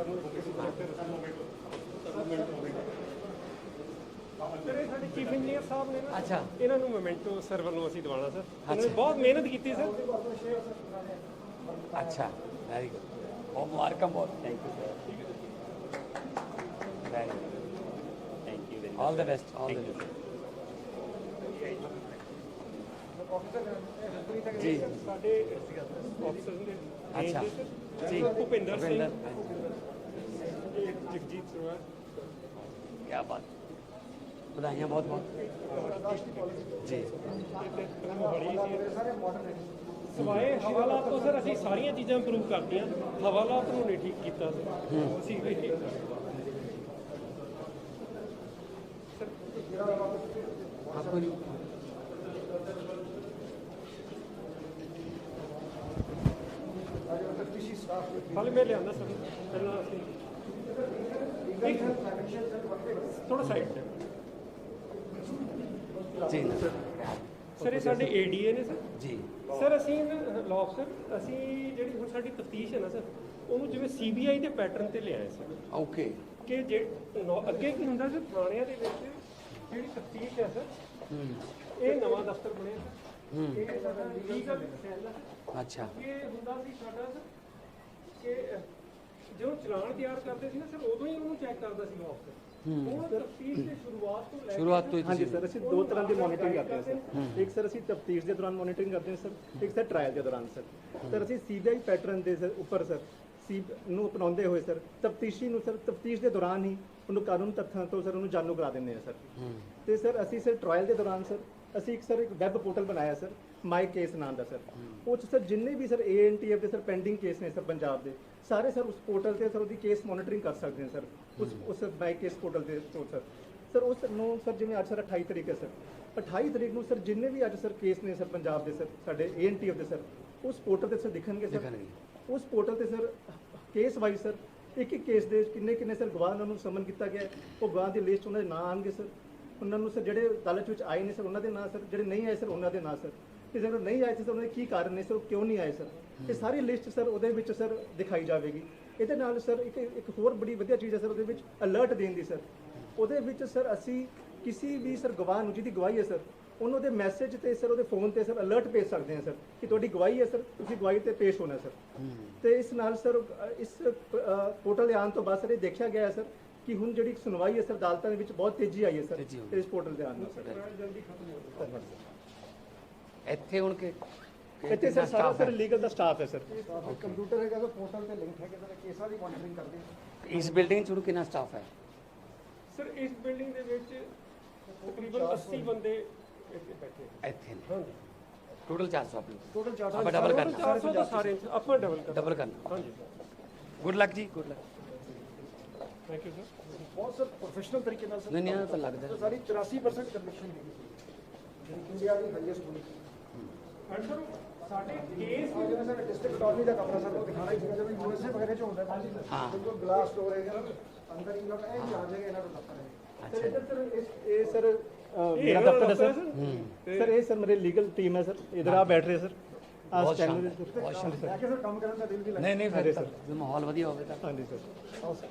Sir ਨੂੰ ਸਾਡੇ chief engineer ਸਾਹਿਬ ਨੇ ਨਾ ਅੱਛਾ। ਇਹਨਾਂ ਨੂੰ ਮੋਮੈਂਟੋ ਸਰ ਵੱਲੋਂ ਅਸੀਂ ਦਿਵਾਣਾ ਸਰ ਉਹਨਾਂ ਨੇ ਬਹੁਤ। ਮਿਹਨਤ ਕੀਤੀ ਸਰ ਅੱਛਾ ਵੈਰੀ ਗੁੱਡ ਬਹੁਤ ਮੁਬਾਰਕਾਂ ਬਹੁਤ thank you sir very thank you all the best all the best ਜੀ। ਸਾਡੇ ਆਫਿਸਰ ਦੇ ਅੱਛਾ। ਜੀ। ਜੀ ਭੁਪਿੰਦਰ ਸਿੰਘ। ਭੁਪਿੰਦਰ, ਇਹ ਜਗਜੀਤ ਸਰਵਾਰ ਕੀ ਬਾਤ। ਵਧਾਈਆਂ ਬਹੁਤ ਬਹੁਤ। ਜੀ। ਸਵਾਏ ਹਵਾਲਾਤ ਤੋਂ ਸਰ ਅਸੀਂ ਸਾਰੀਆਂ ਚੀਜ਼ਾਂ ਇੰਪਰੂਵ ਕਰਤੀਆਂ। ਹਵਾਲਾਤ ਨੂੰ ਨਹੀਂ ਠੀਕ ਕੀਤਾ। ਅਸੀਂ ਵੀ ਠੀਕ ਆਪਕੋ ਹਾਲੇ ਮੈਂ ਲਿਆਂਦਾ ਸਰ ਪਹਿਲਾਂ ਅਸੀਂ ਇੱਕ ਥੋੜਾ ਸਾਈਡ ਤੇ ਜੀ ਸਰ ਇਹ ਸਾਡੇ ਏਡੀਏ ਨੇ ਸਰ ਜੀ ਸਰ ਅਸੀਂ ਅਫਸਰ ਅਸੀਂ ਜਿਹੜੀ ਹੁਣ ਸਾਡੀ ਤਫਤੀਸ਼ ਹੈ ਨਾ ਸਰ ਉਹਨੂੰ ਜਿਵੇਂ ਸੀਬੀਆਈ ਦੇ ਪੈਟਰਨ ਤੇ ਲਿਆਏ ਸਰ ਓਕੇ ਕਿ ਜੇ ਨੌ- ਅੱਗੇ ਕੀ ਹੁੰਦਾ ਸਰ ਪੁਰਾਣਿਆਂ ਦੇ ਵਿੱਚ ਜਿਹੜੀ ਤਫਤੀਸ਼ ਹੈ ਸਰ ਇਹ ਨਵਾਂ ਦਫ਼ਤਰ ਬਣਿਆ ਸਰ। ਇਹ ਸਾਡਾ ਲੀਗਲ ਸੈੱਲ ਹੈ ਅੱਛਾ। ਇਹ ਹੁੰਦਾ ਸੀ ਸਾਡਾ ਸਰ ਕਿ ਅਹ, ਜਦੋਂ ਚਲਾਨ ਤਿਆਰ ਕਰਦੇ ਸੀ ਨਾ ਸਰ ਉਦੋਂ ਹੀ ਉਹਨੂੰ ਚੈੱਕ ਕਰਦਾ ਸੀ ਲਾਅ ਸ਼ੁਰੂਆਤ ਤੋਂ ਲੈ ਕੇ ਸ਼ੁਰੂਆਤ ਤੋਂ ਹੀ ਹਾਂਜੀ ਤੁਸੀਂ ਸਰ ਅਸੀਂ ਦੋ ਤਰ੍ਹਾਂ ਦੀ ਮੋਨੀਟਰਿੰਗ ਕਰਦੇ ਹਾਂ ਸਰ। ਇੱਕ ਸਰ ਅਸੀਂ ਤਫਤੀਸ਼ ਦੇ ਦੌਰਾਨ ਮੋਨੀਟਰਿੰਗ ਕਰਦੇ ਹਾਂ ਸਰ। ਇੱਕ ਸਰ ਟ੍ਰਾਇਲ ਦੇ ਦੌਰਾਨ ਸਰ। ਸਰ ਅਸੀਂ ਸੀਬੀਆਈ ਪੈਟਰਨ ਦੇ ਸਰ ਉੱਪਰ ਸਰ ਸੀ ਨੂੰ ਅਪਣਾਉਂਦੇ ਹੋਏ ਸਰ ਤਫਤੀਸ਼ੀ ਨੂੰ ਸਰ ਤਫਤੀਸ਼ ਦੇ ਦੌਰਾਨ ਹੀ ਉਹਨੂੰ ਕਾਨੂੰਨ ਤੱਥਾਂ ਤੋਂ ਸਰ ਉਹਨੂੰ ਜਾਣੂ ਕਰਾ ਦਿੰਦੇ ਹਾਂ ਸਰ। ਤੇ ਸਰ ਅਸੀਂ ਸਰ ਟ੍ਰਾਇਲ ਦੇ ਦੌਰਾਨ ਸਰ ਅਸੀਂ ਇੱਕ ਸਰ ਇੱਕ ਵੈਬ ਪੋਰਟਲ ਬਣਾਇਆ ਸਰ। ਮਾਈ ਕੇਸ ਨਾਮ ਦਾ ਸਰ ਉਹ 'ਚ ਸਰ ਜਿੰਨੇ ਵੀ ਸਰ ਏਐਨਟੀਐਫ ਦੇ ਸਰ ਪੈਂਡਿੰਗ ਕੇਸ ਨੇ ਸਰ ਪੰਜਾਬ ਦੇ ਸਾਰੇ ਸਰ ਉਸ ਪੋਰਟਲ ਤੇ ਸਰ ਉਹਦੀ ਕੇਸ ਮੋਨੀਟਰਿੰਗ ਕਰ ਸਕਦੇ ਹਾਂ ਸਰ ਉਸ ਉਸ ਮਾਈ ਕੇਸ ਪੋਰਟਲ ਦੇ ਤੋਂ ਸਰ ਸਰ ਉਸ ਨੂੰ ਸਰ ਜਿਵੇਂ ਅੱਜ ਸਰ 28 ਤਰੀਕ ਹੈ ਸਰ 28 ਤਰੀਕ ਨੂੰ ਸਰ ਜਿੰਨੇ ਵੀ ਅੱਜ ਸਰ ਕੇਸ ਨੇ ਸਰ ਪੰਜਾਬ ਦੇ ਸਰ ਸਾਡੇ ਏਐਨਟੀਐਫ ਦੇ ਸਰ ਉਸ ਪੋਰਟਲ ਤੇ ਸਰ ਦਿਖਣਗੇ ਸਰ। ਉਸ ਪੋਰਟਲ ਤੇ ਸਰ ਕੇਸ ਵਾਈਜ਼ ਸਰ ਇੱਕ ਇੱਕ ਕੇਸ ਦੇ ਕਿੰਨੇ ਕਿੰਨੇ ਸਰ ਗਵਾਹ ਨੂੰ ਸਮਨ ਕੀਤਾ ਗਿਆ ਉਹ ਗਵਾਹ ਦੀ ਲਿਸਟ ਉਹਨਾਂ ਦੇ ਨਾਂ ਆਣਗੇ ਸਰ ਉਹਨਾਂ ਨੂੰ ਸਰ ਜਿਹੜੇ ਅਦਾਲਤ ਵਿੱਚ ਆਏ ਨੇ ਸਰ ਉਹਨਾਂ ਦੇ ਨਾਂ ਸਰ ਜਿਹੜੇ ਨਹੀਂ ਆਏ ਸਰ ਉਹਨਾਂ ਦੇ ਨਾਂ ਸਰ ਤੇ ਜਦੋਂ ਨਹੀਂ ਆਏ ਸੀ ਸਰ ਉਹਨਾਂ ਦੇ ਕੀ ਕਾਰਨ ਨੇ ਸਰ ਉਹ ਕਿਉਂ ਨਹੀਂ ਆਏ ਸਰ? ਇਹ ਸਾਰੀ ਲਿਸਟ ਸਰ ਉਹਦੇ ਵਿੱਚ ਸਰ ਦਿਖਾਈ ਜਾਵੇਗੀ। ਇਹਦੇ ਨਾਲ ਸਰ ਇੱਕ ਇੱਕ ਹੋਰ ਬੜੀ ਵਧੀਆ ਚੀਜ਼ ਹੈ ਸਰ ਉਹਦੇ ਵਿੱਚ ਅਲਰਟ ਦੇਣ ਦੀ ਸਰ। ਉਹਦੇ ਵਿੱਚ ਸਰ ਅਸੀਂ ਕਿਸੇ ਵੀ ਸਰ ਗਵਾਹ ਨੂੰ ਜਿਹਦੀ ਗਵਾਹੀ ਹੈ ਸਰ ਉਹਨੂੰ ਦੇ ਮੈਸੇਜ ਤੇ ਸਰ ਉਹਦੇ ਫੋਨ ਤੇ ਸਰ ਅਲਰਟ ਭੇਜ ਸਕਦੇ ਹਾਂ ਸਰ ਕਿ ਤੁਹਾਡੀ ਗਵਾਹੀ ਹੈ ਸਰ ਤੁਸੀਂ ਗਵਾਹੀ ਤੇ ਪੇਸ਼ ਹੋਣਾ ਸਰ। ਤੇ ਇਸ ਨਾਲ ਸਰ ਇਸ ਪੋਰਟਲ ਦੇ ਆਉਣ ਤੋਂ ਬਾਅਦ ਸਰ ਇਹ ਦੇਖਿਆ ਗਿਆ ਹੈ ਸਰ ਕਿ ਹੁਣ ਜਿਹੜੀ ਸੁਣਵਾਈ ਹੈ ਸਰ ਅਦਾਲਤਾਂ ਦੇ ਵਿੱਚ ਬਹੁਤ ਤੇਜ਼ੀ ਆਈ ਹੈ ਸਰ ਹੋ। ਇਸ ਪੋਰਟਲ ਦੇ ਆਉਣ ਨਾਲ ਸਰ। ਇੱਥੇ ਹੁਣ ਕਿ ਇੱਥੇ ਸਰ ਸਾਰਾ ਸਰ ਲੀਗਲ ਦਾ ਸਟਾਫ ਹੈ ਸਰ। ਕੰਪਿਊਟਰ ਹੈਗਾ ਤਾਂ ਪੋਰਟਲ ਤੇ ਲਿੰਕ ਹੈਗਾ ਤਾਂ ਕੇਸਾਂ ਦੀ ਮੋਨੀਟਰਿੰਗ ਕਰਦੇ ਹਾਂ ਇਸ ਬਿਲਡਿੰਗ 'ਚ ਹੁਣ ਕਿੰਨਾ ਸਟਾਫ ਹੈ? ਸਰ ਇਸ ਬਿਲਡਿੰਗ ਦੇ ਵਿੱਚ ਤਕਰੀਬਨ 80 ਬੰਦੇ ਇੱਥੇ ਬੈਠੇ ਨੇ। ਇੱਥੇ ਨੇ। ਹਾਂਜੀ। ਟੋਟਲ 400 ਆਪਣੇ। ਟੋਟਲ ਚਾਰ ਆਪਾਂ ਡਬਲ ਕਰਨਾ। 400 ਤਾਂ ਸਾਰੇ ਆਪਾਂ ਡਬਲ ਕਰ ਡਬਲ ਕਰਨਾ। ਹਾਂਜੀ। ਗੁੱਡ ਲੱਕ ਜੀ। Good luck thank you sir ਬਹੁਤ ਸਰ ਪ੍ਰੋਫੈਸ਼ਨਲ ਤਰੀਕੇ ਨਾਲ ਸਰ ਨਹੀਂ ਨਹੀਂ ਤਾਂ ਲੱਗਦਾ। ਸਾਰੀ 84% ਕੰਪਲੀਸ਼ਨ ਜਿਹੜੀ ਇੰਡੀਆ ਦੀ ਹਾਈਐਸਟ ਹੋਈ ਐਂਡ ਸਰ ਸਾਡੇ ਕੇਸ ਔਰ ਜਿਵੇਂ ਸਰ ਡਿਸਟ੍ਰਿਕਟ ਅਟਾਰਨੀ ਦਾ ਕਮਰਾ ਸਰ ਉਹ ਦਿਖਾਣਾ ਹੀ ਸੀਗਾ ਜਿਵੇਂ ਯੂਐਸਏ ਵਗੈਰੇ ਚ ਹੁੰਦਾ ਹੈ ਹਾਂ। ਬਿਲਕੁਲ ਗਲਾਸ ਡੋਰ ਹੈਗਾ ਅੰਦਰ ਹੀ ਲੋਕ ਇਹ ਵੀ ਆ ਜਾਏਗਾ ਇਹਨਾਂ ਨੂੰ ਦਫਤਰ ਹੈ ਸਰ ਇੱਧਰ ਸਰ ਇਸ- ਇਹ ਸਰ ਅ, ਇਹ ਮੇਰਾ ਇਹਨਾਂ ਦਫ਼ਤਰ ਹੈ ਦਾ ਸਰ ਦਫ਼ਤਰ ਸਰ ਇਹ ਸਰ ਮੇਰੇ ਲੀਗਲ ਟੀਮ ਹੈ ਸਰ ਇਧਰ ਆ ਬੈਠ ਰਹੇ ਸਰ ਆ ਬਹੁਤ ਚੈਨਲ ਸ਼ਾਨਦਾਰ ਬਹੁਤ ਸ਼ਾਨਦਾਰ ਮੈਂ ਕਿਹਾ ਸਰ ਕੰਮ ਕਰਨ ਦਾ ਦਿਲ ਵੀ ਲੱਗਦਾ ਨਹੀਂ ਨਹੀਂ ਅਰੇ ਫਿਰ ਸਰ। ਜੇ ਮਾਹੌਲ ਵਧੀਆ ਹੋਵੇ ਤਾਂ ਹਾਂਜੀ ਸਰ ਆਓ ਸਰ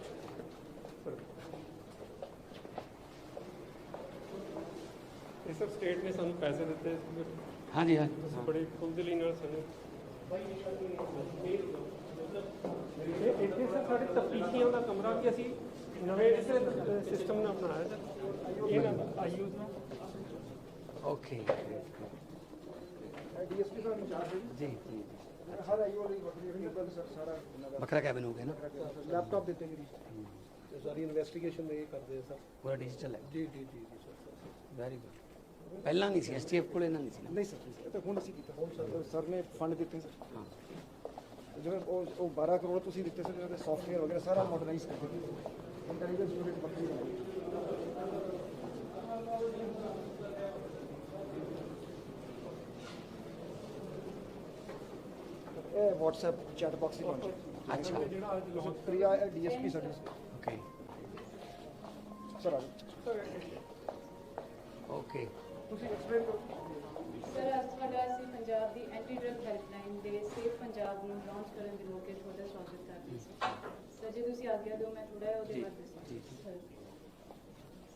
ਇਹ ਸਰ ਸਟੇਟ ਨੇ ਸਾਨੂੰ ਪੈਸੇ ਦਿੱਤੇ ਸੀ ਹਾਂਜੀ ਹਾਂਜੀ। ਬੜੇ ਖੁੱਲ੍ਹਦਿਲੀ ਨਾਲ ਸਾਨੂੰ ਇਹ ਇੱਥੇ ਸਰ ਸਾਡੇ ਤਫਤੀਸ਼ੀਆਂ ਦਾ ਕਮਰਾ ਵੀ ਅਸੀਂ ਨਵੇਂ ਸਿਸਟਮ ਨਾਲ ਬਣਾਇਆ ਸਰ ਇਹ ਨਾ? ਆਈਯੂਜ਼ ਨਾਲ ਓਕੇ ਡੀਐਸਪੀ ਦਾ ਇੰਚਾਰਜ ਜੀ ਜੀ ਹਰ ਆਈਓ ਲਈ ਵੱਖਰੀ ਸਰ ਵੱਖਰਾ ਕੈਬਨ ਹੋ ਗਿਆ ਨਾ ਲੈਪਟਾਪ ਦਿੱਤੇ ਤੇ ਸਾਰੀ ਇਨਵੈਸਟੀਗੇਸ਼ਨ ਇਹ ਕਰਦੇ ਆ ਸਰ। ਪੂਰਾ ਡਿਜੀਟਲ ਹੈ। ਜੀ ਜੀ ਜੀ ਜੀ ਸਰ ਵੈਰੀ ਗੁੱਡ ਪਹਿਲਾਂ ਨਹੀਂ ਸੀ ਐਸਟੀਐਫ ਕੋਲ ਇਹਨਾਂ ਨਹੀਂ ਸੀ ਨਾ। ਨਹੀਂ ਸਰ ਇਹ ਤਾਂ ਹੁਣ ਅਸੀਂ ਕੀਤਾ। ਸਰ ਸਰ ਨੇ ਫੰਡ ਦਿੱਤੇ ਸਰ। ਹਾਂ ਜਿਵੇਂ ਉਹ ਉਹ 12 ਕਰੋੜ ਤੁਸੀਂ ਦਿੱਤੇ ਸਰ ਜਿਹੜੇ ਸੌਫਟਵੇਅਰ ਵਗੈਰਾ ਸਾਰਾ ਮਾਡਰਨਾਈਜ਼ ਕਰ ਦਿੱਤਾ ਇੰਟੈਲੀਜੈਂਸ ਯੂਨਿਟ ਬੱਕਰੀ ਬਣਾਈ ਇਹ WhatsApp ਚੈਟ ਬਾਕਸ ਹੀ ਗਿਆ ਅੱਛਾ। Priya DSP service okay sir ਆ ਓਕੇ ਤੁਸੀਂ ਐਕਸਪਲੇਨ ਕਰੋ ਸਰ ਅੱਜ ਤੁਹਾਡਾ ਅਸੀਂ ਪੰਜਾਬ ਦੀ ਐਂਟੀ ਡਰਗ ਹੈਲਪਲਾਈਨ ਦੇ ਸੇਫ ਪੰਜਾਬ ਨੂੰ ਲਾਂਚ ਕਰਨ ਦੇ ਮੌਕੇ ਤੁਹਾਡਾ ਸਵਾਗਤ ਕਰਦੇ ਹਾਂ। ਸਰ। ਜੇ ਤੁਸੀਂ ਆਗਿਆ ਦਿਓ ਮੈਂ ਥੋੜਾ ਉਹਦੇ ਬਾਰੇ ਦੱਸਾਂ।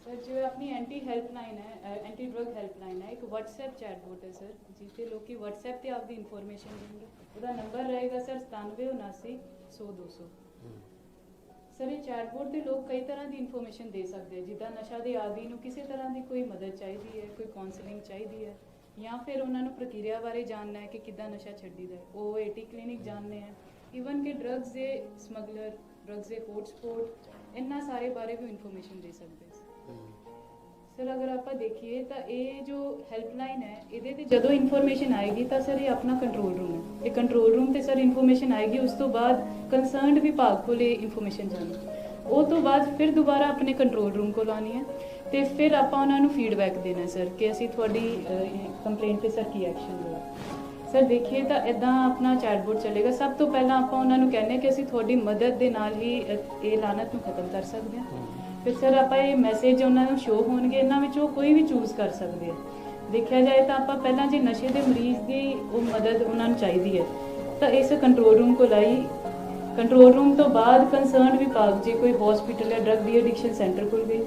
ਸਰ ਜੋ ਆਪਣੀ ਐਂਟੀ ਹੈਲਪਲਾਈਨ ਹੈ ਐਂਟੀ ਡਰਗ ਹੈਲਪਲਾਈਨ ਹੈ ਇੱਕ WhatsApp ਚੈਟਬੋਟ ਹੈ ਸਰ ਤੇ ਲੋਕੀ WhatsApp ਤੇ ਆਪਦੀ ਇਨਫੋਰਮੇਸ਼ਨ ਦੇਣਗੇ। ਉਹਦਾ ਨੰਬਰ ਰਹੇਗਾ ਸਰ 9779 100200 ਸਰ ਇਹ ਚੈਟਬੋਟ ਤੇ ਲੋਕ ਕਈ ਤਰ੍ਹਾਂ ਦੀ ਇਨਫੋਰਮੇਸ਼ਨ ਦੇ ਸਕਦੇ ਆ, ਜਿੱਦਾਂ ਨਸ਼ਾ ਦੇ ਆਦੀ ਨੂੰ ਕਿਸੇ ਤਰ੍ਹਾਂ ਦੀ ਕੋਈ ਮਦਦ ਚਾਹੀਦੀ ਹੈ, ਕੋਈ ਕਾਉਂਸਲਿੰਗ ਚਾਹੀਦੀ ਹੈ, ਜਾਂ ਫਿਰ ਉਹਨਾਂ ਨੂੰ ਪ੍ਰਕਿਰਿਆ ਬਾਰੇ ਜਾਣਨਾ ਹੈ ਕਿ ਕਿੱਦਾਂ ਨਸ਼ਾ ਛੱਡੀਦਾ ਹੈ। ਉਹ ਏਟੀ ਕਲੀਨਿਕ ਜਾਣਨੇ ਹੈ ਇਵਨ ਕਿ ਡਰੱਗਸ ਦੇ ਸਮਗਲਰ ਡਰੱਗਸ ਦੇ ਹੌਟਸਪੌਟ ਇਹਨਾਂ ਸਾਰੇ ਬਾਰੇ ਵੀ ਇਨਫੋਰਮੇਸ਼ਨ ਦੇ ਸਕਦੇ ਸਰ ਅਗਰ ਆਪਾਂ ਦੇਖੀਏ ਤਾਂ ਇਹ ਜੋ ਹੈਲਪਲਾਈਨ ਹੈ, ਇਹਦੇ ਤੇ ਜਦੋਂ ਇਨਫੋਰਮੇਸ਼ਨ ਆਏਗੀ ਤਾਂ ਸਰ ਇਹ ਆਪਣਾ ਕੰਟਰੋਲ ਰੂਮ ਹੈ। ਇਹ ਕੰਟਰੋਲ ਰੂਮ ਤੇ ਸਰ ਇਨਫੋਰਮੇਸ਼ਨ ਆਏਗੀ, ਉਸ ਤੋਂ ਬਾਅਦ ਕੰਸਰਨਡ ਵਿਭਾਗ ਕੋਲ ਇਹ ਇਨਫੋਰਮੇਸ਼ਨ ਜਾਣੀ। ਉਹ ਤੋਂ ਬਾਅਦ ਫਿਰ ਦੁਬਾਰਾ ਆਪਣੇ ਕੰਟਰੋਲ ਰੂਮ ਕੋਲ ਆਣੀ ਹੈ ਤੇ ਫਿਰ ਆਪਾਂ ਉਹਨਾਂ ਨੂੰ ਫੀਡਬੈਕ ਦੇਣਾ ਸਰ ਕਿ ਅਸੀਂ ਤੁਹਾਡੀ ਕੰਪਲੇਂਟ ਤੇ ਸਰ ਕੀ ਐਕਸ਼ਨ ਲਿਆ। ਸਰ ਦੇਖੀਏ ਤਾਂ ਇਦਾਂ ਆਪਣਾ ਚੈਟਬੋਟ ਚੱਲੇਗਾ। ਸਭ ਤੋਂ ਪਹਿਲਾਂ ਆਪਾਂ ਉਹਨਾਂ ਨੂੰ ਕਹਿੰਦੇ ਕਿ ਅਸੀਂ ਤੁਹਾਡੀ ਮਦਦ ਦੇ ਨਾਲ ਹੀ ਇਹ ਲਾਨਤ ਨੂੰ ਖਤਮ ਕਰ ਸਕਦੇ ਹਾਂ। ਫਿਰ ਸਰ ਆਪਾਂ ਇਹ ਮੈਸੇਜ ਉਹਨਾਂ ਨੂੰ ਸ਼ੋ ਹੋਣਗੇ, ਇਹਨਾਂ ਵਿੱਚੋਂ ਕੋਈ ਵੀ ਚੂਜ਼ ਕਰ ਸਕਦੇ ਆ। ਦੇਖਿਆ ਜਾਏ ਤਾਂ ਆਪਾਂ ਪਹਿਲਾਂ ਜੇ ਨਸ਼ੇ ਦੇ ਮਰੀਜ਼ ਦੀ ਉਹ ਮਦਦ ਉਹਨਾਂ ਨੂੰ ਚਾਹੀਦੀ ਹੈ, ਤਾਂ ਇਸ ਕੰਟਰੋਲ ਰੂਮ ਕੋਲ ਆਈ। ਕੰਟਰੋਲ ਰੂਮ ਤੋਂ ਬਾਅਦ ਕੰਸਰਨਡ ਵਿਭਾਗ ਜੇ ਕੋਈ ਹਸਪੀਟਲ ਜਾਂ ਡਰਗ ਦੀ ਐਡਿਕਸ਼ਨ ਸੈਂਟਰ ਕੋਲ ਗਈ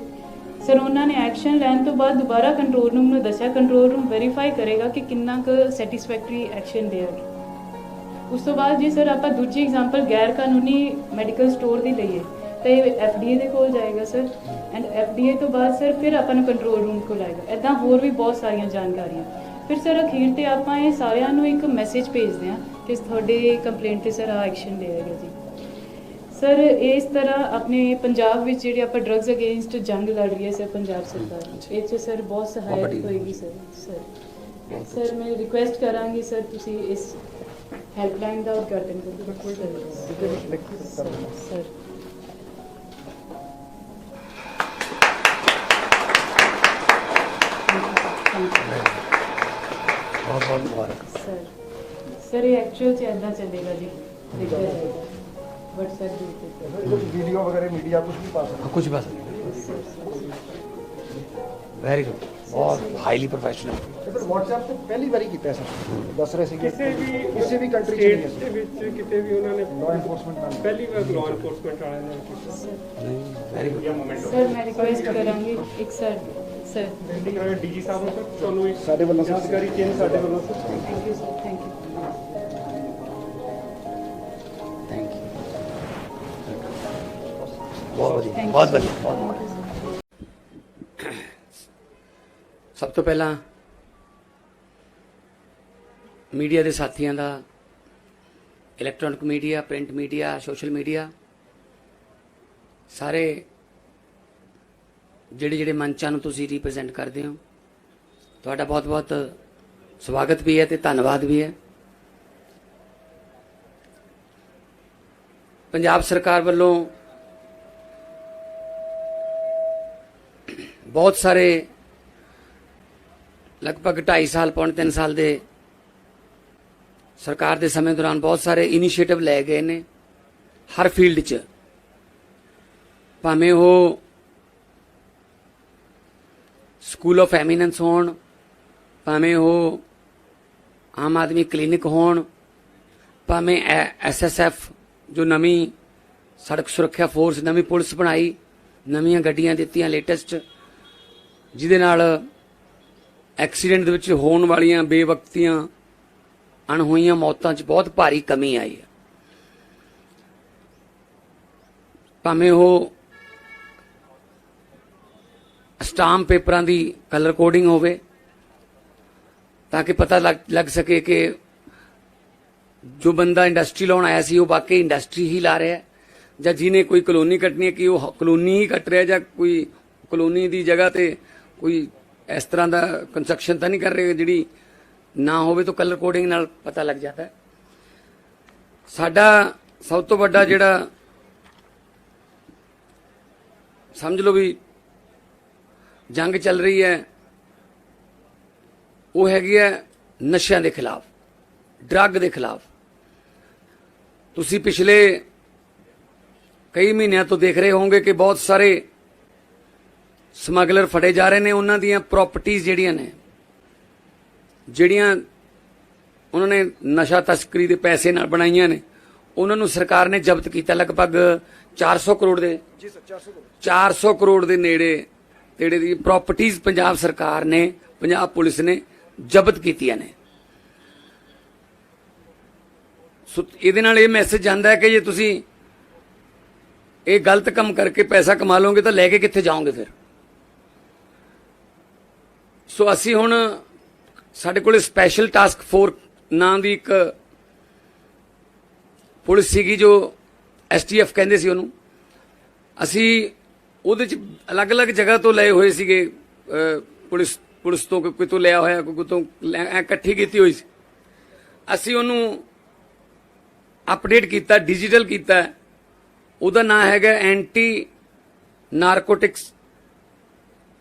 ਸਰ ਉਹਨਾਂ ਨੇ ਐਕਸ਼ਨ ਲੈਣ ਤੋਂ ਬਾਅਦ ਦੁਬਾਰਾ ਕੰਟਰੋਲ ਰੂਮ ਨੂੰ ਦੱਸਿਆ। ਕੰਟਰੋਲ ਰੂਮ ਵੈਰੀਫਾਈ ਕਰੇਗਾ ਕਿ ਕਿੰਨਾ ਕੁ ਸੈਟੀਸਫੈਕਟਰੀ ਐਕਸ਼ਨ ਦੇਗਾ ਉਸ ਤੋਂ ਬਾਅਦ ਜੇ ਸਰ ਆਪਾਂ ਦੂਜੀ ਐਗਜ਼ਾਮਪਲ ਗੈਰ ਕਾਨੂੰਨੀ ਮੈਡੀਕਲ ਸਟੋਰ ਦੀ ਲਈਏ ਤਾਂ ਐਫਡੀਏ ਦੇ ਕੋਲ ਜਾਏਗਾ ਸਰ ਐਂਡ ਐਫਡੀਏ ਤੋਂ ਬਾਅਦ ਸਰ ਫਿਰ ਆਪਾਂ ਨੂੰ ਕੰਟਰੋਲ ਰੂਮ ਕੋਲ ਆਏਗਾ। ਐਦਾਂ ਹੋਰ ਵੀ ਬਹੁਤ ਸਾਰੀਆਂ ਜਾਣਕਾਰੀਆਂ। ਫਿਰ ਸਰ ਅਖੀਰ ਤੇ ਆਪਾਂ ਇਹ ਸਾਰਿਆਂ ਨੂੰ ਇੱਕ ਮੈਸੇਜ ਭੇਜਦੇ ਹਾਂ ਕਿ ਤੁਹਾਡੇ ਕੰਪਲੇਂਟ ਤੇ ਸਰ ਆ ਐਕਸ਼ਨ ਲਿਆਏਗਾ ਜੀ। ਸਰ ਇਸ ਤਰ੍ਹਾਂ ਆਪਣੇ ਪੰਜਾਬ ਵਿੱਚ ਜਿਹੜੀ ਆਪਾਂ ਡਰੱਗਸ ਅਗੇਂਸਟ ਜੰਗ ਲੜ ਰਹੀ ਹੈ ਸਰ ਪੰਜਾਬ ਸਰਕਾਰ ਇਹ 'ਚ ਸਰ ਬਹੁਤ ਸਹਾਇਕ ਹੋਏਗੀ ਸਰ ਸਰ ਸਰ ਮੈਂ ਰਿਕੁਐਸਟ ਕਰਾਂਗੀ ਸਰ ਤੁਸੀਂ ਇਸ ਹੈਲਪਲਾਈਨ ਦਾ ਉਦਘਾਟਨ ਕਰੋ। ਸਰ बहुत मुबारक सर सर ये एक्चुअल चलना चलेगा जी बट सर वीडियो वगैरह मीडिया कुछ भी पास कुछ पास वेरी गुड बहुत हाईली प्रोफेशनल व्हाट्सएप ਤੇ ਪਹਿਲੀ ਵਾਰੀ ਕੀਤਾ ਸਰ ਦੱਸ ਰਹੇ ਸੀ ਕਿਸੇ ਵੀ ਕਿਸੇ ਵੀ ਕੰਟਰੀ ਚ ਦੇ ਵਿੱਚ ਕਿਤੇ ਵੀ ਉਹਨਾਂ ਨੇ ਲਾਅ ਐਨਫੋਰਸਮੈਂਟ ਨਾਲ ਪਹਿਲੀ ਵਾਰ ਲਾਅ ਐਨਫੋਰਸਮੈਂਟ ਵਾਲਿਆਂ ਨੇ ਕੀਤਾ ਨਹੀਂ ਵੈਰੀ ਗੁੱਡ ਸਰ ਮੈਂ ਰਿਕੁਐਸਟ ਕਰਾਂਗੀ ਇੱਕ ਸਰ ਸਰ। ਬੇਨਤੀ ਕਰਾਂਗਾ ਡੀਜੀ ਸਾਹਿਬ ਨੂੰ ਸਰ। ਤੁਹਾਨੂੰ ਇੱਕ ਸਾਡੇ ਵੱਲੋਂ ਸਰ। ਜਾਣਕਾਰੀ ਚੇਂਜ ਸਾਡੇ ਵੱਲੋਂ sir. Thank you sir thank you thank you ਬਹੁਤ ਵਧੀਆ ਬਹੁਤ. ਵਧੀਆ. ਸਭ ਤੋਂ ਪਹਿਲਾਂ ਮੀਡੀਆ ਦੇ ਸਾਥੀਆਂ ਦਾ electronic media print media social media ਸਾਰੇ ਜਿਹੜੇ ਜਿਹੜੇ ਮੰਚਾਂ ਨੂੰ ਤੁਸੀਂ ਰਿਪਰੈਜ਼ੈਂਟ ਕਰਦੇ ਹੋ। ਤੁਹਾਡਾ ਬਹੁਤ ਬਹੁਤ ਸਵਾਗਤ ਵੀ ਹੈ ਤੇ ਧੰਨਵਾਦ ਵੀ ਹੈ। ਪੰਜਾਬ ਸਰਕਾਰ ਵੱਲੋਂ ਬਹੁਤ ਸਾਰੇ ਲਗਭਗ 2.5 ਸਾਲ, ਪੌਣ 3 ਸਾਲ ਦੇ ਸਰਕਾਰ ਦੇ ਸਮੇਂ ਦੌਰਾਨ ਬਹੁਤ ਸਾਰੇ ਇਨੀਸ਼ੀਏਟਿਵ ਲਏ ਗਏ ਨੇ। ਹਰ ਫੀਲਡ 'ਚ। ਭਾਵੇਂ ਉਹ ਸਕੂਲ ਆਫ ਐਮੀਨੈਂਸ ਹੋਣ, ਭਾਵੇਂ ਉਹ ਆਮ ਆਦਮੀ ਕਲੀਨਿਕ ਹੋਣ, ਭਾਵੇਂ ਐਸਐਸਐਫ ਜੋ ਨਵੀਂ ਸੜਕ ਸੁਰੱਖਿਆ ਫੋਰਸ ਨਵੀਂ ਪੁਲਿਸ ਬਣਾਈ, ਨਵੀਆਂ ਗੱਡੀਆਂ ਦਿੱਤੀਆਂ ਲੇਟੈਸਟ ਜਿਹਦੇ ਨਾਲ ਐਕਸੀਡੈਂਟ ਦੇ ਵਿੱਚ ਹੋਣ ਵਾਲੀਆਂ ਬੇਵਕਤੀਆਂ, ਅਣਹੋਈਆਂ ਮੌਤਾਂ 'ਚ ਬਹੁਤ ਭਾਰੀ ਕਮੀ ਆਈ ਹੈ। ਭਾਵੇਂ ਉਹ ਸਟਾਮ ਪੇਪਰਾਂ ਦੀ ਕਲਰ ਕੋਡਿੰਗ ਹੋਵੇ, ਤਾਂ ਕਿ ਪਤਾ ਲੱਗ ਲੱਗ ਸਕੇ ਕਿ ਜੋ ਬੰਦਾ ਇੰਡਸਟਰੀ ਲਾਉਣ ਆਇਆ ਸੀ, ਉਹ ਵਾਕਈ ਇੰਡਸਟਰੀ ਹੀ ਲਾ ਰਿਹਾ ਹੈ, ਜਾਂ ਜਿਹਨੇ ਕੋਈ ਕਲੋਨੀ ਕੱਟਣੀ ਹੈ, ਕਿ ਉਹ ਕਲੋਨੀ ਹੀ ਕੱਟ ਰਿਹਾ ਜਾਂ ਕੋਈ ਕਲੋਨੀ ਦੀ ਜਗ੍ਹਾ ਤੇ ਕੋਈ ਇਸ ਤਰ੍ਹਾਂ ਦਾ ਕੰਸਟਰਕਸ਼ਨ ਤਾਂ ਨਹੀਂ ਕਰ ਰਹੇ, ਜਿਹੜੀ ਨਾ ਹੋਵੇ ਤਾਂ ਕਲਰ ਕੋਡਿੰਗ ਨਾਲ ਪਤਾ ਲੱਗ ਜਾਂਦਾ ਹੈ। ਸਾਡਾ ਸਭ ਤੋਂ ਵੱਡਾ ਜਿਹੜਾ ਸਮਝ ਲਓ ਵੀ ਜੰਗ ਚੱਲ ਰਹੀ ਹੈ। ਉਹ ਹੈਗੀ ਹੈ ਨਸ਼ਿਆਂ ਦੇ ਖਿਲਾਫ ਡਰੱਗ ਦੇ ਖਿਲਾਫ। ਤੁਸੀਂ ਪਿਛਲੇ ਕਈ ਮਹੀਨਿਆਂ ਤੋਂ ਦੇਖ ਰਹੇ ਹੋਵੋਗੇ ਕਿ ਬਹੁਤ ਸਾਰੇ ਸਮਗਲਰ ਫੜੇ ਜਾ ਰਹੇ ਨੇ ਉਹਨਾਂ ਦੀਆਂ ਪ੍ਰਾਪਰਟੀਆਂ ਜਿਹੜੀਆਂ ਨੇ ਜਿਹੜੀਆਂ ਉਹਨਾਂ ਨੇ ਨਸ਼ਾ ਤਸਕਰੀ ਦੇ ਪੈਸੇ ਨਾਲ ਬਣਾਈਆਂ ਨੇ ਉਹਨਾਂ ਨੂੰ ਸਰਕਾਰ ਨੇ ਜ਼ਬਤ ਕੀਤਾ ਲਗਭਗ 400 ਕਰੋੜ ਦੇ ਜੀ ਸਰ 400 ਕਰੋੜ। 400 ਕਰੋੜ ਦੇ ਨੇੜੇ ਤੇੜੇ ਦੀ ਪ੍ਰਾਪਰਟੀਆਂ ਪੰਜਾਬ ਸਰਕਾਰ ਨੇ, ਪੰਜਾਬ ਪੁਲਿਸ ਨੇ ਜ਼ਬਤ ਕੀਤੀਆਂ ਨੇ। ਸੋ ਇਹਦੇ ਨਾਲ ਇਹ ਮੈਸੇਜ ਜਾਂਦਾ ਹੈ ਕਿ ਜੇ ਤੁਸੀਂ ਇਹ ਗਲਤ ਕੰਮ ਕਰਕੇ ਪੈਸਾ ਕਮਾ ਲਓਗੇ ਤਾਂ ਲੈ ਕੇ ਕਿੱਥੇ ਜਾਓਗੇ ਫਿਰ? ਸੋ ਅਸੀਂ ਹੁਣ ਸਾਡੇ ਕੋਲ ਸਪੈਸ਼ਲ ਟਾਸਕ ਫੋਰਸ ਨਾਂ ਦੀ ਇੱਕ ਪੁਲਿਸ ਸੀਗੀ ਜੋ ਐਸਟੀਐਫ ਕਹਿੰਦੇ ਸੀ ਉਹਨੂੰ। ਅਸੀਂ ਉਹਦੇ ਚ ਅਲੱਗ-ਅਲੱਗ ਜਗ੍ਹਾ ਤੋਂ ਲਏ ਹੋਏ ਸੀਗੇ ਪੁਲਿਸ ਪੁਲਿਸ ਤੋਂ ਕੋਈ ਤੋਂ ਲਿਆ ਹੋਇਆ, ਕੋਈ ਤੋਂ ਲੈ- ਇਕੱਠੀ ਕੀਤੀ ਹੋਈ ਸੀ। ਅਸੀਂ ਉਹਨੂੰ ਅਪਡੇਟ ਕੀਤਾ, ਡਿਜੀਟਲ ਕੀਤਾ। ਉਹਦਾ ਨਾਮ ਹੈਗਾ anti narcotics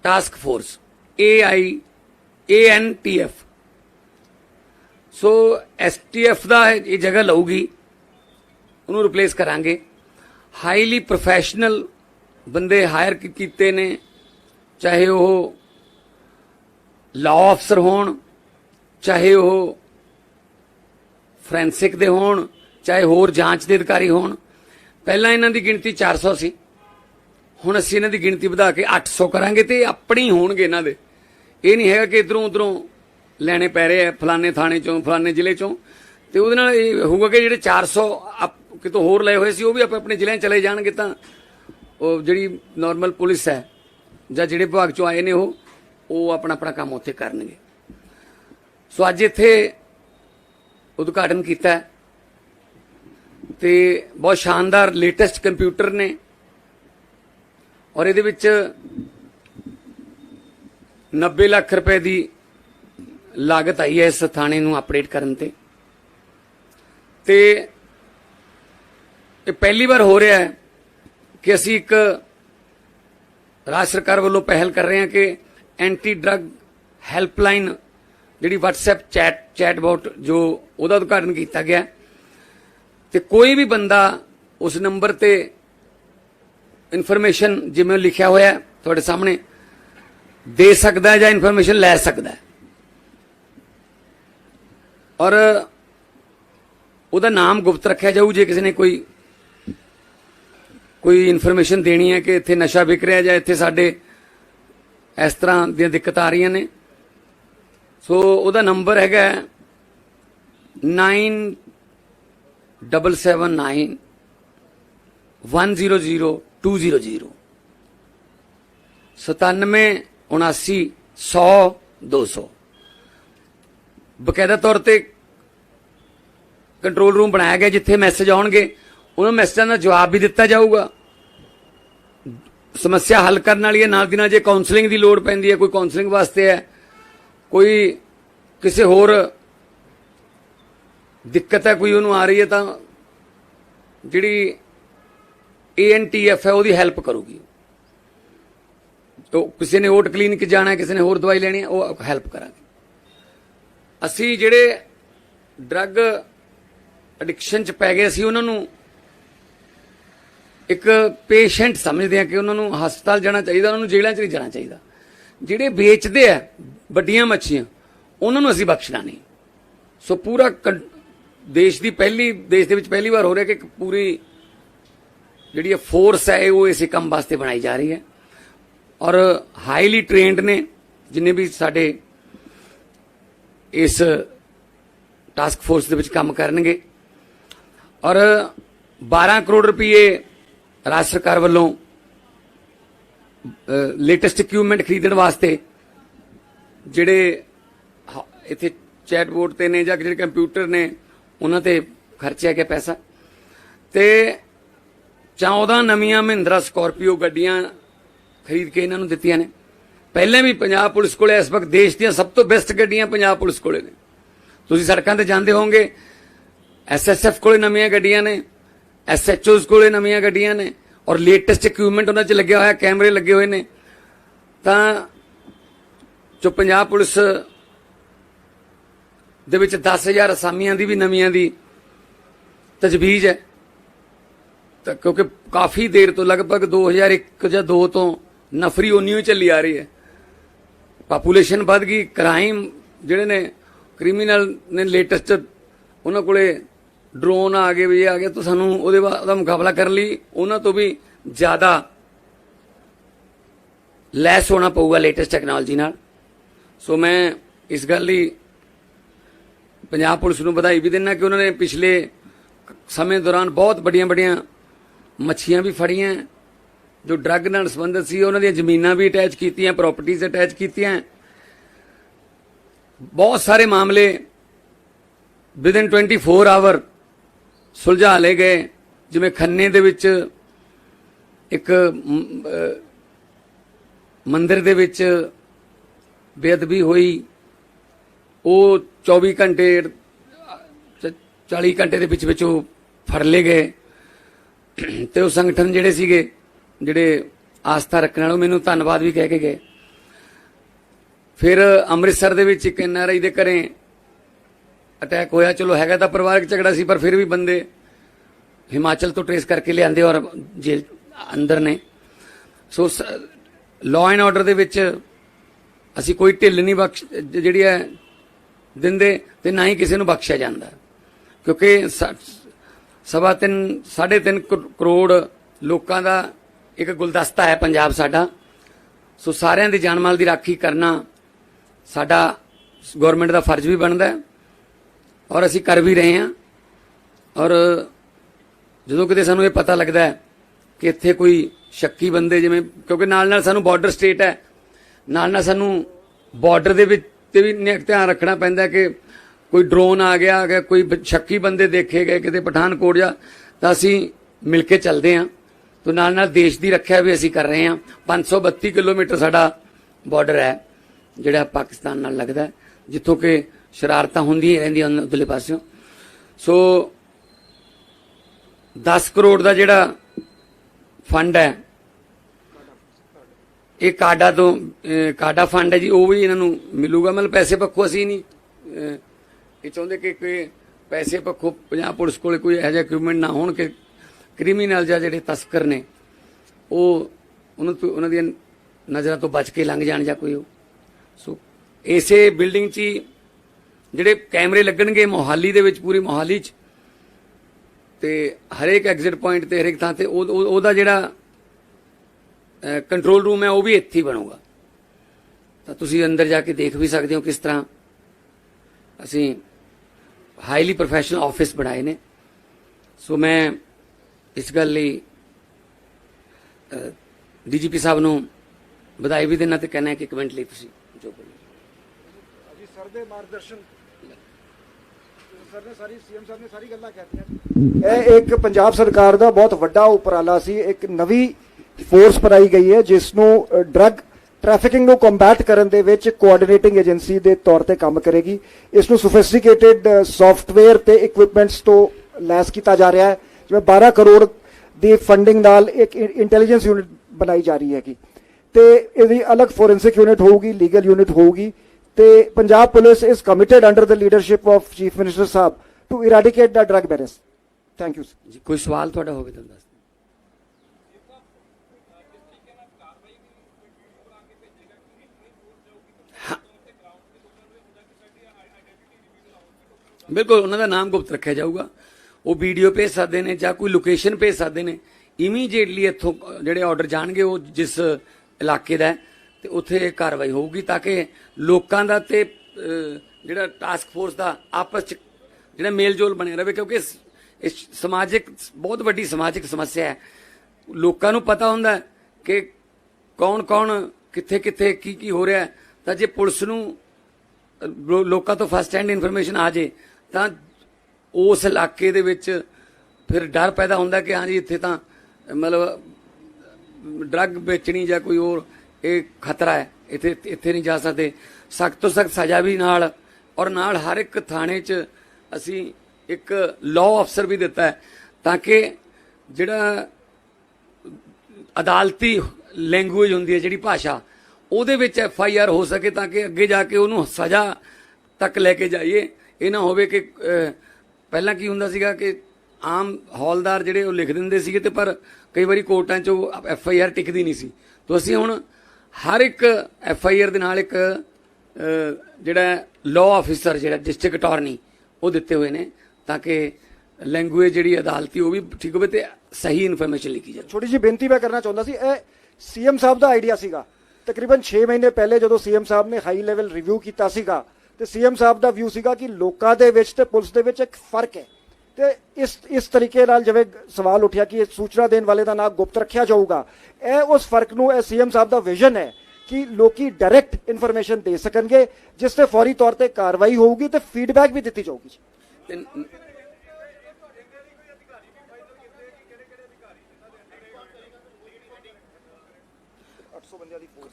task force AI ANTF so STF ਦਾ ਇਹ ਜਗ੍ਹਾ ਲਊਗੀ, ਉਹਨੂੰ ਰਿਪਲੇਸ ਕਰਾਂਗੇ। ਹਾਈਲੀ ਪ੍ਰੋਫੈਸ਼ਨਲ ਬੰਦੇ ਹਾਇਰ ਕੀਤੇ ਨੇ, ਚਾਹੇ ਉਹ ਲਾਅ ਅਫਸਰ ਹੋਣ, ਚਾਹੇ ਉਹ ਫੋਰੈਂਸਿਕ ਦੇ ਹੋਣ, ਚਾਹੇ ਹੋਰ ਜਾਂਚ ਦੇ ਅਧਿਕਾਰੀ ਹੋਣ, ਪਹਿਲਾਂ ਇਹਨਾਂ ਦੀ ਗਿਣਤੀ 400 ਸੀ ਹੁਣ ਅਸੀਂ ਇਹਨਾਂ ਦੀ ਗਿਣਤੀ ਵਧਾ ਕੇ 800 ਕਰਾਂਗੇ ਤੇ ਇਹ ਆਪਣੇ ਹੋਣਗੇ ਇਹਨਾਂ ਦੇ। ਇਹ ਨਹੀਂ ਹੈਗਾ ਕਿ ਇਧਰੋਂ ਉਧਰੋਂ ਲੈਣੇ ਪੈ ਰਹੇ ਆ, ਫਲਾਣੇ ਥਾਣੇ ਚੋਂ, ਫਲਾਣੇ ਜ਼ਿਲ੍ਹੇ ਚੋਂ। ਤੇ ਉਹਦੇ ਨਾਲ ਇਹ ਹੋਊਗਾ ਕਿ ਜਿਹੜੇ 400 ਆਪ- ਕਿਤੋਂ ਹੋਰ ਲਏ ਹੋਏ ਸੀ, ਉਹ ਵੀ ਆਪਣੇ ਆਪਣੇ ਜ਼ਿਲ੍ਹਿਆਂ 'ਚ ਚਲੇ ਜਾਣਗੇ ਤਾਂ ਉਹ ਜਿਹੜੀ ਨਾਰਮਲ ਪੁਲਿਸ ਹੈ, ਜਾਂ ਜਿਹੜੇ ਵਿਭਾਗ ਚੋਂ ਆਏ ਨੇ ਉਹ ਉਹ ਆਪਣਾ ਆਪਣਾ ਕੰਮ ਉੱਥੇ ਕਰਨਗੇ। ਸੋ ਅੱਜ ਇੱਥੇ ਉਦਘਾਟਨ ਕੀਤਾ ਹੈ ਤੇ ਬਹੁਤ ਸ਼ਾਨਦਾਰ ਲੇਟੈਸਟ ਕੰਪਿਊਟਰ ਨੇ ਔਰ ਇਹਦੇ ਵਿੱਚ 90 ਲੱਖ ਰੁਪਏ ਦੀ ਲਾਗਤ ਆਈ ਹੈ ਇਸ ਥਾਣੇ ਨੂੰ ਅਪਡੇਟ ਕਰਨ ਤੇ। ਤੇ ਇਹ ਪਹਿਲੀ ਵਾਰ ਹੋ ਰਿਹਾ ਹੈ ਕਿ ਅਸੀਂ ਇੱਕ ਰਾਜ ਸਰਕਾਰ ਵੱਲੋਂ ਪਹਿਲ ਕਰ ਰਹੇ ਹਾਂ ਕਿ ਐਂਟੀ ਡਰੱਗ ਹੈਲਪਲਾਈਨ ਜਿਹੜੀ WhatsApp ਚੈਟ ਚੈਟਬੋਟ ਜੋ ਉਹਦਾ ਉਦਘਾਟਨ ਕੀਤਾ ਗਿਆ ਹੈ। ਤੇ ਕੋਈ ਵੀ ਬੰਦਾ ਉਸ ਨੰਬਰ ਤੇ ਇਨਫੋਰਮੇਸ਼ਨ ਜਿਵੇਂ ਲਿਖਿਆ ਹੋਇਆ ਤੁਹਾਡੇ ਸਾਹਮਣੇ, ਦੇ ਸਕਦਾ ਹੈ ਜਾਂ ਇਨਫੋਰਮੇਸ਼ਨ ਲੈ ਸਕਦਾ ਹੈ ਔਰ ਉਹਦਾ ਨਾਮ ਗੁਪਤ ਰੱਖਿਆ ਜਾਊ, ਜੇ ਕਿਸੇ ਨੇ ਕੋਈ ਕੋਈ ਇਨਫੋਰਮੇਸ਼ਨ ਦੇਣੀ ਹੈ ਕਿ ਇੱਥੇ ਨਸ਼ਾ ਵਿਕ ਰਿਹਾ ਜਾਂ ਇੱਥੇ ਸਾਡੇ ਇਸ ਤਰ੍ਹਾਂ ਦੀਆਂ ਦਿੱਕਤਾਂ ਆ ਰਹੀਆਂ ਨੇ? ਸੋ ਉਹਦਾ ਨੰਬਰ ਹੈਗਾ 9779 100200 97 79 100 200 ਬਕਾਇਦਾ ਤੌਰ ਤੇ ਕੰਟਰੋਲ ਰੂਮ ਬਣਾਇਆ ਗਿਆ ਜਿੱਥੇ ਮੈਸੇਜ ਆਉਣਗੇ, ਉਹਨਾਂ ਮੈਸੇਜਾਂ ਦਾ ਜਵਾਬ ਵੀ ਦਿੱਤਾ ਜਾਊਗਾ। ਸਮੱਸਿਆ ਹੱਲ ਕਰਨ ਵਾਲੀ ਹੈ। ਨਾਲ ਦੀ ਨਾਲ ਜੇ ਕਾਉਂਸਲਿੰਗ ਦੀ ਲੋੜ ਪੈਂਦੀ ਹੈ, ਕੋਈ ਕਾਉਂਸਲਿੰਗ ਵਾਸਤੇ ਹੈ, ਕੋਈ ਕਿਸੇ ਹੋਰ ਦਿੱਕਤ ਹੈ, ਕੋਈ ਉਹਨੂੰ ਆ ਰਹੀ ਹੈ ਤਾਂ ਜਿਹੜੀ ਏਐਨਟੀਐਫ ਹੈ, ਉਹਦੀ ਹੈਲਪ ਕਰੂਗੀ। ਤੋ ਕਿਸੇ ਨੇ ਓਟ ਕਲੀਨਿਕ ਜਾਣਾ ਕਿਸੇ ਨੇ ਹੋਰ ਦਵਾਈ ਲੈਣੀ ਹੈ, ਉਹ ਹੈਲਪ ਕਰਾਂਗੇ। ਅਸੀਂ ਜਿਹੜੇ ਡਰੱਗ ਐਡਿਕਸ਼ਨ ਚ ਪੈ ਗਏ ਸੀ ਉਹਨਾਂ ਨੂੰ ਇੱਕ ਪੇਸ਼ੈਂਟ ਸਮਝਦੇ ਆ ਕਿ ਉਹਨਾਂ ਨੂੰ ਹਸਪਤਾਲ ਜਾਣਾ ਚਾਹੀਦਾ, ਉਹਨਾਂ ਨੂੰ ਜੇਲ੍ਹਾਂ 'ਚ ਨਹੀਂ ਜਾਣਾ ਚਾਹੀਦਾ। ਜਿਹੜੇ ਵੇਚਦੇ ਆ ਵੱਡੀਆਂ ਮੱਛੀਆਂ, ਉਹਨਾਂ ਨੂੰ ਅਸੀਂ ਬਖਸ਼ਣਾ ਨਹੀਂ। ਸੋ ਪੂਰਾ ਕੰ- ਦੇਸ਼ ਦੀ ਪਹਿਲੀ, ਦੇਸ਼ ਦੇ ਵਿੱਚ ਪਹਿਲੀ ਵਾਰ ਹੋ ਰਿਹਾ ਕਿ ਇੱਕ ਪੂਰੀ ਜਿਹੜੀ ਇਹ ਫੋਰਸ ਹੈ, ਉਹ ਇਸੇ ਕੰਮ ਵਾਸਤੇ ਬਣਾਈ ਜਾ ਰਹੀ ਹੈ। ਔਰ ਹਾਈਲੀ ਟ੍ਰੇਨਡ ਨੇ, ਜਿੰਨੇ ਵੀ ਸਾਡੇ ਇਸ ਟਾਸਕ ਫੋਰਸ ਦੇ ਵਿੱਚ ਕੰਮ ਕਰਨਗੇ। ਔਰ 12 ਕਰੋੜ ਰੁਪਏ ਰਾਜ ਸਰਕਾਰ ਵੱਲੋਂ ਲੇਟੈਸਟ ਇਕਵਿਪਮੈਂਟ ਖਰੀਦਣ ਵਾਸਤੇ ਜਿਹੜੇ ਹ- ਇੱਥੇ ਚੈਟਬੋਟ ਤੇ ਨੇ ਜਾਂ ਜਿਹੜੇ ਕੰਪਿਊਟਰ ਨੇ, ਉਹਨਾਂ ਤੇ ਖਰਚਿਆ ਗਿਆ ਪੈਸਾ। ਤੇ 14 ਨਵੀਆਂ ਮਹਿੰਦਰਾ ਸਕਾਰਪੀਓ ਗੱਡੀਆਂ ਖਰੀਦ ਕੇ ਇਹਨਾਂ ਨੂੰ ਦਿੱਤੀਆਂ ਨੇ। ਪਹਿਲਾਂ ਵੀ ਪੰਜਾਬ ਪੁਲਿਸ ਕੋਲੇ ਇਸ ਵਕਤ ਦੇਸ਼ ਦੀਆਂ ਸਭ ਤੋਂ ਬੈਸਟ ਗੱਡੀਆਂ ਪੰਜਾਬ ਪੁਲਿਸ ਕੋਲੇ ਨੇ। ਤੁਸੀਂ ਸੜਕਾਂ ਤੇ ਜਾਂਦੇ ਹੋਵੋਗੇ ਐਸਐਸਐਫ ਕੋਲੇ ਨਵੀਆਂ ਗੱਡੀਆਂ ਨੇ। ਐਸਐਚਓਸ ਕੋਲੇ ਨਵੀਆਂ ਗੱਡੀਆਂ ਨੇ ਔਰ ਲੇਟੈਸਟ ਇਕਵਿਪਮੈਂਟ ਉਹਨਾਂ 'ਚ ਲੱਗਿਆ ਹੋਇਆ, ਕੈਮਰੇ ਲੱਗੇ ਹੋਏ ਨੇ। ਤਾਂ ਜੋ ਪੰਜਾਬ ਪੁਲਿਸ ਦੇ ਵਿੱਚ 10000 ਅਸਾਮੀਆਂ ਦੀ ਵੀ ਨਵੀਆਂ ਦੀ ਤਜਵੀਜ਼ ਹੈ। ਤਾਂ ਕਿਉਂਕਿ ਕਾਫੀ ਦੇਰ ਤੋਂ ਲਗਭਗ 2001 ਜਾਂ 2 ਤੋਂ ਨਫਰੀ ਉਨੀ ਹੀ ਚੱਲੀ ਆ ਰਹੀ ਹੈ। ਪਾਪੂਲੇਸ਼ਨ ਵੱਧ ਗਈ ਕ੍ਰਾਈਮ ਜਿਹੜੇ ਨੇ ਕ੍ਰਿਮੀਨਲ ਨੇ ਲੇਟੈਸਟ ਉਹਨਾਂ ਕੋਲੇ ਡਰੋਨ ਆ ਗਏ ਵੀ ਆ ਗਏ ਤਾਂ ਸਾਨੂੰ ਉਹਦੇ ਬਾਅਦ ਉਹਦਾ ਮੁਕਾਬਲਾ ਕਰਨ ਲਈ। ਉਹਨਾਂ ਤੋਂ ਵੀ ਜ਼ਿਆਦਾ ਲੈਸ ਹੋਣਾ ਪਊਗਾ ਲੇਟੈਸਟ ਟੈਕਨੋਲੋਜੀ ਨਾਲ। ਸੋ ਮੈਂ ਇਸ ਗੱਲ ਲਈ ਪੰਜਾਬ ਪੁਲਿਸ ਨੂੰ ਵਧਾਈ ਵੀ ਦਿੰਦਾ ਕਿ ਉਹਨਾਂ ਨੇ ਪਿਛਲੇ ਸਮੇਂ ਦੌਰਾਨ ਬਹੁਤ ਵੱਡੀਆਂ ਵੱਡੀਆਂ ਮੱਛੀਆਂ ਵੀ ਫੜੀਆਂ। ਜੋ ਡਰੱਗ ਨਾਲ ਸੰਬੰਧਿਤ ਸੀ, ਉਹਨਾਂ ਦੀਆਂ ਜ਼ਮੀਨਾਂ ਵੀ ਅਟੈਚ ਕੀਤੀਆਂ ਪ੍ਰਾਪਰਟੀਆਂ ਅਟੈਚ ਕੀਤੀਆਂ। ਬਹੁਤ ਸਾਰੇ ਮਾਮਲੇ ਵਿਦਿਨ 24 ਆਵਰ ਸੁਲਝਾ ਲਏ ਗਏ। ਜਿਵੇਂ ਖੰਨੇ ਦੇ ਵਿੱਚ ਇੱਕ ਮ, ਮੰਦਿਰ ਦੇ ਵਿੱਚ ਬੇਅਦਬੀ ਹੋਈ। ਉਹ 24 ਘੰਟੇ ਚ- 40 ਘੰਟੇ ਦੇ ਵਿੱਚ ਵਿੱਚ ਉਹ ਫੜ ਲਏ ਗਏ। ਤੇ ਉਹ ਸੰਗਠਨ ਜਿਹੜੇ ਸੀਗੇ ਜਿਹੜੇ ਆਸਥਾ ਰੱਖਣ ਵਾਲੇ ਮੈਨੂੰ ਧੰਨਵਾਦ ਵੀ ਕਹਿ ਕੇ ਗਏ। ਫਿਰ ਅੰਮ੍ਰਿਤਸਰ ਦੇ ਵਿੱਚ ਇੱਕ ਐਨਆਰਆਈ ਦੇ ਘਰੇ ਅਟੈਕ ਹੋਇਆ, ਚਲੋ ਹੈਗਾ ਤਾਂ ਪਰਿਵਾਰਕ ਝਗੜਾ ਸੀ, ਪਰ ਫਿਰ ਵੀ ਬੰਦੇ ਹਿਮਾਚਲ ਤੋਂ ਟ੍ਰੇਸ ਕਰਕੇ ਲਿਆਂਦੇ ਔਰ ਜੇਲ ਅੰਦਰ ਨੇ। ਸੋ ਲਾਅ ਐਂਡ ਆਰਡਰ ਦੇ ਵਿੱਚ ਅਸੀਂ ਕੋਈ ਢਿੱਲ ਨਹੀਂ ਬਖਸ਼ ਜਿਹੜੀ ਹੈ ਦਿੰਦੇ ਤੇ ਨਾ ਹੀ ਕਿਸੇ ਨੂੰ ਬਖਸ਼ਿਆ ਜਾਂਦਾ। ਕਿਉਂਕਿ ਸ- ਸਵਾ ਤਿੰਨ, ਸਾਢੇ ਤਿੰਨ ਕਰੋ- ਕਰੋੜ ਲੋਕਾਂ ਦਾ ਇੱਕ ਗੁਲਦਸਤਾ ਹੈ ਪੰਜਾਬ ਸਾਡਾ। ਸੋ ਸਾਰਿਆਂ ਦੀ ਜਾਨ ਮਾਲ ਦੀ ਰਾਖੀ ਕਰਨਾ ਸਾਡਾ ਗਵਰਨਮੈਂਟ ਦਾ ਫਰਜ਼ ਵੀ ਬਣਦਾ ਹੈ। ਔਰ ਅਸੀਂ ਕਰ ਵੀ ਰਹੇ ਹਾਂ। ਔਰ ਜਦੋਂ ਕਿਤੇ ਸਾਨੂੰ ਇਹ ਪਤਾ ਲੱਗਦਾ ਹੈ ਕਿ ਇੱਥੇ ਕੋਈ ਸ਼ੱਕੀ ਬੰਦੇ ਜਿਵੇਂ, ਕਿਉਂਕਿ ਨਾਲ ਨਾਲ ਸਾਨੂੰ ਬਾਰਡਰ ਸਟੇਟ ਹੈ। ਨਾਲ ਨਾਲ ਸਾਨੂੰ ਬਾਰਡਰ ਦੇ ਵਿੱਚ ਤੇ ਵੀ ਧਿਆਨ ਰੱਖਣਾ ਪੈਂਦਾ ਕਿ ਕੋਈ ਡਰੋਨ ਆ ਗਿਆ ਅਗਰ ਕੋਈ ਸ਼ੱਕੀ ਬੰਦੇ ਦੇਖੇ ਗਏ ਕਿਤੇ ਪਠਾਨਕੋਟ ਜਾਂ ਤਾਂ ਅਸੀਂ ਮਿਲ ਕੇ ਚੱਲਦੇ ਹਾਂ। ਤੋਂ ਨਾਲ ਨਾਲ ਦੇਸ਼ ਦੀ ਰੱਖਿਆ ਵੀ ਅਸੀਂ ਕਰ ਰਹੇ ਹਾਂ। 532 ਕਿਲੋਮੀਟਰ ਸਾਡਾ ਬਾਰਡਰ ਹੈ, ਜਿਹੜਾ ਪਾਕਿਸਤਾਨ ਨਾਲ ਲੱਗਦਾ ਜਿੱਥੋਂ ਕਿ ਸ਼ਰਾਰਤਾਂ ਹੁੰਦੀਆਂ ਰਹਿੰਦੀਆਂ ਉਹਨਾਂ ਉਧਰਲੇ ਪਾਸਿਓਂ। ਸੋ 10 ਕਰੋੜ ਦਾ ਜਿਹੜਾ ਫੰਡ ਹੈ, ਇਹ ਕਾਡਾ ਤੋਂ ਕਾਡਾ ਫੰਡ ਹੈ ਜੀ, ਉਹ ਵੀ ਇਹਨਾਂ ਨੂੰ ਮਿਲੂਗਾ। ਮਤਲਬ ਪੈਸੇ ਪੱਖੋਂ ਅਸੀਂ ਨਹੀਂ ਇਹ ਚਾਹੁੰਦੇ ਕਿ ਕੋਈ ਪੈਸੇ ਪੱਖੋਂ ਪੰਜਾਬ ਪੁਲਿਸ ਕੋਲੇ ਕੋਈ ਇਹੋ ਜਿਹਾ ਇਕਵਿਪਮੈਂਟ ਨਾ ਹੋਣ ਕਿ ਕ੍ਰਿਮੀਨਲ ਜਾਂ ਜਿਹੜੇ ਤਸਕਰ ਨੇ, ਉਹ ਉਹਨਾਂ ਤੋਂ, ਉਹਨਾਂ ਦੀਆਂ ਨਜ਼ਰਾਂ ਤੋਂ ਬਚ ਕੇ ਲੰਘ ਜਾਣ ਜਾਂ ਕੋਈ ਉਹ। ਸੋ ਇਸੇ ਬਿਲਡਿੰਗ 'ਚ ਹੀ ਜਿਹੜੇ ਕੈਮਰੇ ਲੱਗਣਗੇ ਮੋਹਾਲੀ ਦੇ ਵਿੱਚ, ਪੂਰੀ ਮੋਹਾਲੀ 'ਚ। ਤੇ ਹਰੇਕ ਐਗਜ਼ਿਟ ਪੁਆਇੰਟ ਤੇ, ਹਰੇਕ ਥਾਂ ਤੇ ਉਹਦਾ ਜਿਹੜਾ ਕੰਟਰੋਲ ਰੂਮ ਹੈ, ਉਹ ਵੀ ਇੱਥੇ ਹੀ ਬਣੂਗਾ। ਤਾਂ ਤੁਸੀਂ ਅੰਦਰ ਜਾ ਕੇ ਦੇਖ ਵੀ ਸਕਦੇ ਹੋ ਕਿਸ ਤਰ੍ਹਾਂ ਅਸੀਂ ਹਾਈਲੀ ਪ੍ਰੋਫੈਸ਼ਨਲ ਆਫਿਸ ਬਣਾਏ ਨੇ। ਸੋ ਮੈਂ ਇਸ ਗੱਲ ਲਈ ਡੀਜੀਪੀ ਸਾਹਿਬ ਨੂੰ ਵਧਾਈ ਵੀ ਦੇਣਾ ਤੇ ਕਹਿਣਾ ਹੈ ਕਿ ਕਮੈਂਟ ਲਈ ਤੁਸੀਂ ਜੋ ਬੋਲੋ ਅਜੀ ਸਰ ਦੇ ਮਾਰਗਦਰਸ਼ਨ ਸਰ ਨੇ ਸਾਰੀ ਸੀਐਮ ਸਾਹਿਬ ਨੇ ਸਾਰੀ ਗੱਲਾਂ ਕਹਿਤੀਆਂ ਇਹ ਇੱਕ ਪੰਜਾਬ ਸਰਕਾਰ ਦਾ ਬਹੁਤ ਵੱਡਾ ਉਪਰਾਲਾ ਸੀ, ਇੱਕ ਨਵੀਂ ਫੋਰਸ ਬਣਾਈ ਗਈ ਹੈ ਜਿਸ ਨੂੰ ਡਰੱਗ ਟ੍ਰੈਫਿਕਿੰਗ ਨੂੰ ਕੰਬੈਟ ਕਰਨ ਦੇ ਵਿੱਚ ਕੋਆਰਡੀਨੇਟਿੰਗ ਏਜੰਸੀ ਦੇ ਤੌਰ ਤੇ ਕੰਮ ਕਰੇਗੀ। ਇਸ ਨੂੰ ਸੋਫਿਸਟੀਕੇਟਿਡ ਸੌਫਟਵੇਅਰ ਤੇ ਇਕਵਿਪਮੈਂਟਸ ਤੋਂ ਲੈਸ ਕੀਤਾ ਜਾ ਰਿਹਾ ਹੈ, ਜਿਵੇਂ 12 ਕਰੋੜ ਦੀ ਫੰਡਿੰਗ ਨਾਲ ਇੱਕ ਇੰਟੈਲੀਜੈਂਸ ਯੂਨਿਟ ਬਣਾਈ ਜਾ ਰਹੀ ਹੈਗੀ। ਤੇ ਇਹਦੀ ਅਲੱਗ ਫੋਰੈਂਸਿਕ ਯੂਨਿਟ ਹੋਊਗੀ ਲੀਗਲ ਯੂਨਿਟ ਹੋਊਗੀ। ਤੇ ਪੰਜਾਬ ਪੁਲਿਸ ਇਸ committed under the leadership of chief minister Sahib to eradicate the drug menace thank you ਜੀ ਕੋਈ ਸਵਾਲ ਤੁਹਾਡਾ ਹੋਵੇ ਤਾਂ ਦੱਸ। ਬਿਲਕੁਲ ਉਹਨਾਂ ਦਾ ਨਾਮ ਗੁਪਤ ਰੱਖਿਆ ਜਾਊਗਾ। ਉਹ ਵੀਡੀਓ ਭੇਜ ਸਕਦੇ ਨੇ ਜਾਂ ਕੋਈ ਲੋਕੇਸ਼ਨ ਭੇਜ ਸਕਦੇ ਨੇ। ਇਮੀਡੀਏਟਲੀ ਇੱਥੋਂ ਜਿਹੜੇ ਆਰਡਰ ਜਾਣਗੇ ਉਹ ਜਿਸ ਇਲਾਕੇ ਦਾ ਹੈ, ਤੇ ਉੱਥੇ ਇਹ ਕਾਰਵਾਈ ਹੋਊਗੀ ਤਾਂ ਕਿ ਲੋਕਾਂ ਦਾ ਤੇ ਜਿਹੜਾ ਟਾਸਕ ਫੋਰਸ ਦਾ ਆਪਸ ਚ ਜਿਹੜਾ ਮੇਲਜੋਲ ਬਣਿਆ ਰਹੇ, ਕਿਉਂਕਿ ਇਸ- ਸਮਾਜਿਕ, ਬਹੁਤ ਵੱਡੀ ਸਮਾਜਿਕ ਸਮੱਸਿਆ ਹੈ। ਲੋਕਾਂ ਨੂੰ ਪਤਾ ਹੁੰਦਾ ਕਿ ਕੌਣ ਕੌਣ ਕਿੱਥੇ ਕਿੱਥੇ ਕੀ ਕੀ ਹੋ ਰਿਹਾ ਤਾਂ ਜੇ ਪੁਲਿਸ ਨੂੰ ਲੋ- ਲੋਕਾਂ ਤੋਂ ਫਸਟ ਹੈਂਡ ਇਨਫੋਰਮੇਸ਼ਨ ਆ ਜੇ, ਤਾਂ ਉਸ ਇਲਾਕੇ ਦੇ ਵਿੱਚ ਫਿਰ ਡਰ ਪੈਦਾ ਹੁੰਦਾ ਕਿ ਹਾਂਜੀ ਇੱਥੇ ਤਾਂ ਮਤਲਬ ਡਰੱਗ ਵੇਚਣੀ ਜਾਂ ਕੋਈ ਹੋਰ ਇਹ ਖਤਰਾ ਹੈ। ਇੱਥੇ ਇੱਥੇ ਨਹੀਂ ਜਾ ਸਕਦੇ। ਸਖਤ ਤੋਂ ਸਖਤ ਸਜ਼ਾ ਵੀ ਨਾਲ ਔਰ ਨਾਲ ਹਰ ਇੱਕ ਥਾਣੇ 'ਚ ਅਸੀਂ ਇੱਕ ਲਾਅ ਅਫਸਰ ਵੀ ਦਿੱਤਾ ਹੈ ਤਾਂ ਕਿ ਜਿਹੜਾ ਅਦਾਲਤੀ ਲੈਂਗੁਏਜ ਹੁੰਦੀ ਹੈ ਜਿਹੜੀ ਭਾਸ਼ਾ, ਉਹਦੇ ਵਿੱਚ ਐਫ ਆਈ ਆਰ ਹੋ ਸਕੇ ਤਾਂ ਕਿ ਅੱਗੇ ਜਾ ਕੇ ਉਹਨੂੰ ਸਜ਼ਾ ਤੱਕ ਲੈ ਕੇ ਜਾਈਏ। ਇਹ ਨਾ ਹੋਵੇ ਕਿ ਪਹਿਲਾਂ ਕੀ ਹੁੰਦਾ ਸੀਗਾ ਕਿ ਆਮ ਹੌਲਦਾਰ ਜਿਹੜੇ ਉਹ ਲਿਖ ਦਿੰਦੇ ਸੀਗੇ ਤੇ ਪਰ ਕਈ ਵਾਰੀ ਕੋਰਟਾਂ 'ਚ ਉਹ ਐਫ ਆਈ ਆਰ ਟਿਕਦੀ ਨਹੀਂ ਸੀ। ਤੋਂ ਅਸੀਂ ਹੁਣ ਹਰ ਇੱਕ ਐਫ ਆਈ ਆਰ ਦੇ ਨਾਲ ਇੱਕ ਜਿਹੜਾ ਲਾਅ ਆਫੀਸਰ ਜਿਹੜਾ ਡਿਸਟ੍ਰਿਕਟ ਅਟਾਰਨੀ ਉਹ ਦਿੱਤੇ ਹੋਏ ਨੇ ਤਾਂ ਕਿ ਲੈਂਗੁਏਜ ਜਿਹੜੀ ਅਦਾਲਤੀ, ਉਹ ਵੀ ਠੀਕ ਹੋਵੇ ਤੇ ਸਹੀ ਇਨਫੋਰਮੇਸ਼ਨ ਲਿਖੀ ਜਾਵੇ। ਛੋਟੀ ਜਿਹੀ ਬੇਨਤੀ ਮੈਂ ਕਰਨਾ ਚਾਹੁੰਦਾ ਸੀ, ਇਹ ਸੀਐਮ ਸਾਹਿਬ ਦਾ ਆਈਡੀਆ ਸੀਗਾ। ਤਕਰੀਬਨ 6 ਮਹੀਨੇ ਪਹਿਲੇ ਜਦੋਂ ਸੀਐਮ ਸਾਹਿਬ ਨੇ ਹਾਈ ਲੈਵਲ ਰਿਵਿਊ ਕੀਤਾ ਸੀਗਾ, ਤੇ ਸੀਐਮ ਸਾਹਿਬ ਦਾ ਵਿਊ ਸੀਗਾ ਕਿ ਲੋਕਾਂ ਦੇ ਵਿੱਚ ਤੇ ਪੁਲਿਸ ਦੇ ਵਿੱਚ ਇੱਕ ਫ਼ਰਕ ਹੈ। ਤੇ ਇਸ ਇਸ ਤਰੀਕੇ ਨਾਲ ਜਿਵੇਂ ਸਵਾਲ ਉੱਠਿਆ ਕਿ ਸੂਚਨਾ ਦੇਣ ਵਾਲੇ ਦਾ ਨਾਮ ਗੁਪਤ ਰੱਖਿਆ ਜਾਊਗਾ, ਇਹ ਉਸ ਫ਼ਰਕ ਨੂੰ, ਇਹ ਸੀਐਮ ਸਾਹਿਬ ਦਾ ਵਿਜ਼ਨ ਹੈ ਕਿ ਲੋਕੀ ਡਾਇਰੈਕਟ ਇਨਫੋਰਮੇਸ਼ਨ ਦੇ ਸਕਣਗੇ, ਜਿਸ ਤੇ ਫੌਰੀ ਤੌਰ ਤੇ ਕਾਰਵਾਈ ਹੋਊਗੀ ਤੇ ਫੀਡਬੈਕ ਵੀ ਦਿੱਤੀ ਜਾਊਗੀ ਤੇ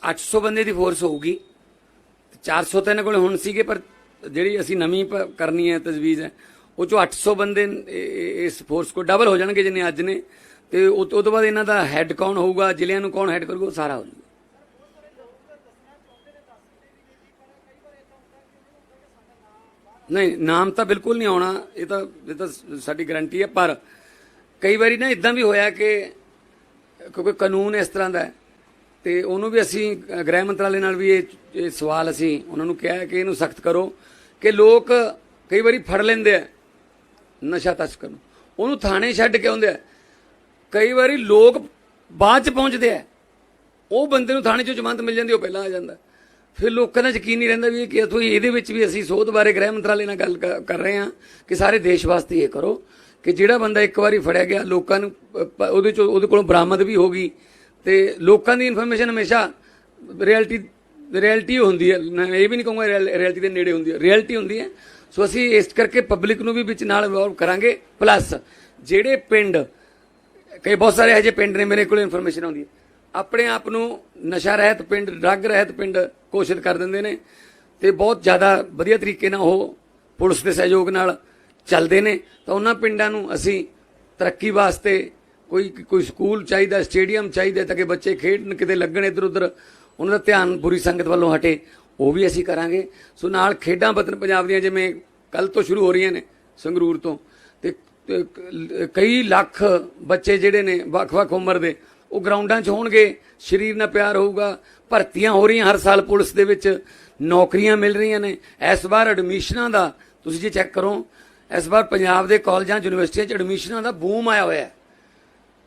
800 ਬੰਦੇ ਦੀ ਫੋਰਸ ਹੋਊਗੀ। 400 ਤਾਂ ਇਹਨਾਂ ਕੋਲ ਹੁਣ ਸੀਗੇ, ਪਰ ਜਿਹੜੀ ਅਸੀਂ ਨਵੀਂ ਕਰਨੀ ਹੈ ਤਜਵੀਜ਼ ਹੈ ਉਹ ਚੋਂ 800 ਬੰਦੇ ਇਸ ਫੋਰਸ ਕੋ ਡਬਲ ਹੋ ਜਾਣਗੇ ਜਿੰਨੇ ਅੱਜ ਨੇ। ਤੇ ਉਹ ਤੋਂ ਬਾਅਦ ਇਹਨਾਂ ਦਾ ਹੈੱਡ ਕੌਣ ਹੋਊਗਾ, ਜ਼ਿਲ੍ਹਿਆਂ ਨੂੰ ਕੌਣ ਹੈੱਡ ਕਰੂਗਾ, ਉਹ ਸਾਰਾ ਹੋ ਜਾਊਗਾ। ਨਹੀਂ, ਨਾਮ ਤਾਂ ਬਿਲਕੁਲ ਨਹੀਂ ਆਉਣਾ। ਇਹ ਤਾਂ ਇਹ ਤਾਂ ਸਾਡੀ ਗਾਰੰਟੀ ਹੈ, ਪਰ ਕਈ ਵਾਰੀ ਨਾ ਇਦਾਂ ਵੀ ਹੋਇਆ ਕਿ ਕਿਉਂਕਿ ਕਾਨੂੰਨ ਇਸ ਤਰ੍ਹਾਂ ਦਾ ਹੈ, ਤੇ ਉਹਨੂੰ ਵੀ ਅਸੀਂ ਗ੍ਰਹਿ ਮੰਤਰਾਲੇ ਨਾਲ ਵੀ ਇਹ ਸਵਾਲ ਅਸੀਂ ਉਹਨਾਂ ਨੂੰ ਕਿਹਾ ਕਿ ਇਹਨੂੰ ਸਖਤ ਕਰੋ ਕਿ ਲੋਕ ਕਈ ਵਾਰੀ ਫੜ ਲੈਂਦੇ ਆ। ਨਸ਼ਾ ਤਸਕਰ ਨੂੰ। ਉਹਨੂੰ ਥਾਣੇ ਛੱਡ ਕੇ ਆਉਂਦੇ ਆ। ਕਈ ਵਾਰੀ ਲੋਕ ਬਾਅਦ ਚ ਪਹੁੰਚਦੇ ਆ। ਉਹ ਬੰਦੇ ਨੂੰ ਥਾਣੇ ਚੋਂ ਜ਼ਮਾਨਤ ਮਿਲ ਜਾਂਦੀ, ਉਹ ਪਹਿਲਾਂ ਆ ਜਾਂਦਾ। ਫਿਰ ਲੋਕਾਂ ਦਾ ਯਕੀਨ ਨਹੀਂ ਰਹਿੰਦਾ ਵੀ ਇਹ ਕੀ ਤੁਸੀਂ ਇਹਦੇ ਵਿੱਚ ਵੀ ਅਸੀਂ ਸੋਧ ਬਾਰੇ ਗ੍ਰਹਿ ਮੰਤਰਾਲੇ ਨਾਲ ਗੱਲ ਕ- ਕਰ ਰਹੇ ਹਾਂ ਕਿ ਸਾਰੇ ਦੇਸ਼ ਵਾਸਤੇ ਇਹ ਕਰੋ ਕਿ ਜਿਹੜਾ ਬੰਦਾ ਇੱਕ ਵਾਰੀ ਫੜਿਆ ਗਿਆ, ਲੋਕਾਂ ਨੂੰ ਉਹਦੇ ਚੋਂ, ਉਹਦੇ ਕੋਲੋਂ ਬਰਾਮਦ ਵੀ ਹੋ ਗਈ ਤੇ ਲੋਕਾਂ ਦੀ ਇਨਫੋਰਮੇਸ਼ਨ ਹਮੇਸ਼ਾ ਰਿਐਲਿਟੀ ਰਿਐਲਿਟੀ ਹੁੰਦੀ ਹੈ। ਮੈਂ ਇਹ ਵੀ ਨਹੀਂ ਕਹੂੰਗਾ ਰਿਐਲਿਟੀ ਦੇ ਨੇੜੇ ਹੁੰਦੀ ਹੈ। ਰਿਐਲਿਟੀ ਹੁੰਦੀ ਹੈ। ਸੋ ਅਸੀਂ ਇਸ ਕਰਕੇ ਪਬਲਿਕ ਨੂੰ ਵੀ ਵਿੱਚ ਨਾਲ ਇਨਵੋਲਵ ਕਰਾਂਗੇ। ਪਲੱਸ ਜਿਹੜੇ ਪਿੰਡ, ਕਈ ਬਹੁਤ ਸਾਰੇ ਇਹੋ ਜਿਹੇ ਪਿੰਡ ਨੇ, ਮੇਰੇ ਕੋਲ ਇਨਫੋਰਮੇਸ਼ਨ ਆਉਂਦੀ ਹੈ। ਆਪਣੇ ਆਪ ਨੂੰ ਨਸ਼ਾ ਰਹਿਤ ਪਿੰਡ, ਡਰੱਗ ਰਹਿਤ ਪਿੰਡ ਘੋਸ਼ਿਤ ਕਰ ਦਿੰਦੇ ਨੇ ਤੇ ਬਹੁਤ ਜ਼ਿਆਦਾ ਵਧੀਆ ਤਰੀਕੇ ਨਾਲ ਉਹ ਪੁਲਿਸ ਦੇ ਸਹਿਯੋਗ ਨਾਲ ਚੱਲਦੇ ਨੇ। ਤਾਂ ਉਹਨਾਂ ਪਿੰਡਾਂ ਨੂੰ ਅਸੀਂ ਤਰੱਕੀ ਵਾਸਤੇ ਕੋਈ ਕੋਈ ਸਕੂਲ ਚਾਹੀਦਾ, ਸਟੇਡੀਅਮ ਚਾਹੀਦਾ ਤਾਂ ਕਿ ਬੱਚੇ ਖੇਡਣ, ਕਿਤੇ ਲੱਗਣ ਇੱਧਰ ਉੱਧਰ ਉਹਨਾਂ ਦਾ ਧਿਆਨ ਬੁਰੀ ਸੰਗਤ ਵੱਲੋਂ ਹਟੇ। ਉਹ ਵੀ ਅਸੀਂ ਕਰਾਂਗੇ। ਸੋ ਨਾਲ ਖੇਡਾਂ ਵਤਨ ਪੰਜਾਬ ਦੀਆਂ ਜਿਵੇਂ ਕੱਲ ਤੋਂ ਸ਼ੁਰੂ ਹੋ ਰਹੀਆਂ ਨੇ ਸੰਗਰੂਰ ਤੋਂ ਤੇ ਕਈ ਲੱਖ ਬੱਚੇ ਜਿਹੜੇ ਨੇ ਵੱਖ-ਵੱਖ ਉਮਰ ਦੇ, ਉਹ ਗਰਾਊਂਡਾਂ 'ਚ ਹੋਣਗੇ। ਸਰੀਰ ਨਾਲ ਪਿਆਰ ਹੋਊਗਾ। ਭਰਤੀਆਂ ਹੋ ਰਹੀਆਂ ਹਰ ਸਾਲ ਪੁਲਿਸ ਦੇ ਵਿੱਚ। ਨੌਕਰੀਆਂ ਮਿਲ ਰਹੀਆਂ ਨੇ। ਇਸ ਵਾਰ ਐਡਮਿਸ਼ਨਾਂ ਦਾ ਤੁਸੀਂ ਜੇ ਚੈੱਕ ਕਰੋ, ਇਸ ਵਾਰ ਪੰਜਾਬ ਦੇ ਕਾਲਜਾਂ ਯੂਨੀਵਰਸਿਟੀਆਂ 'ਚ ਐਡਮਿਸ਼ਨਾਂ ਦਾ ਬੂਮ ਆਇਆ ਹੋਇਆ ਹੈ।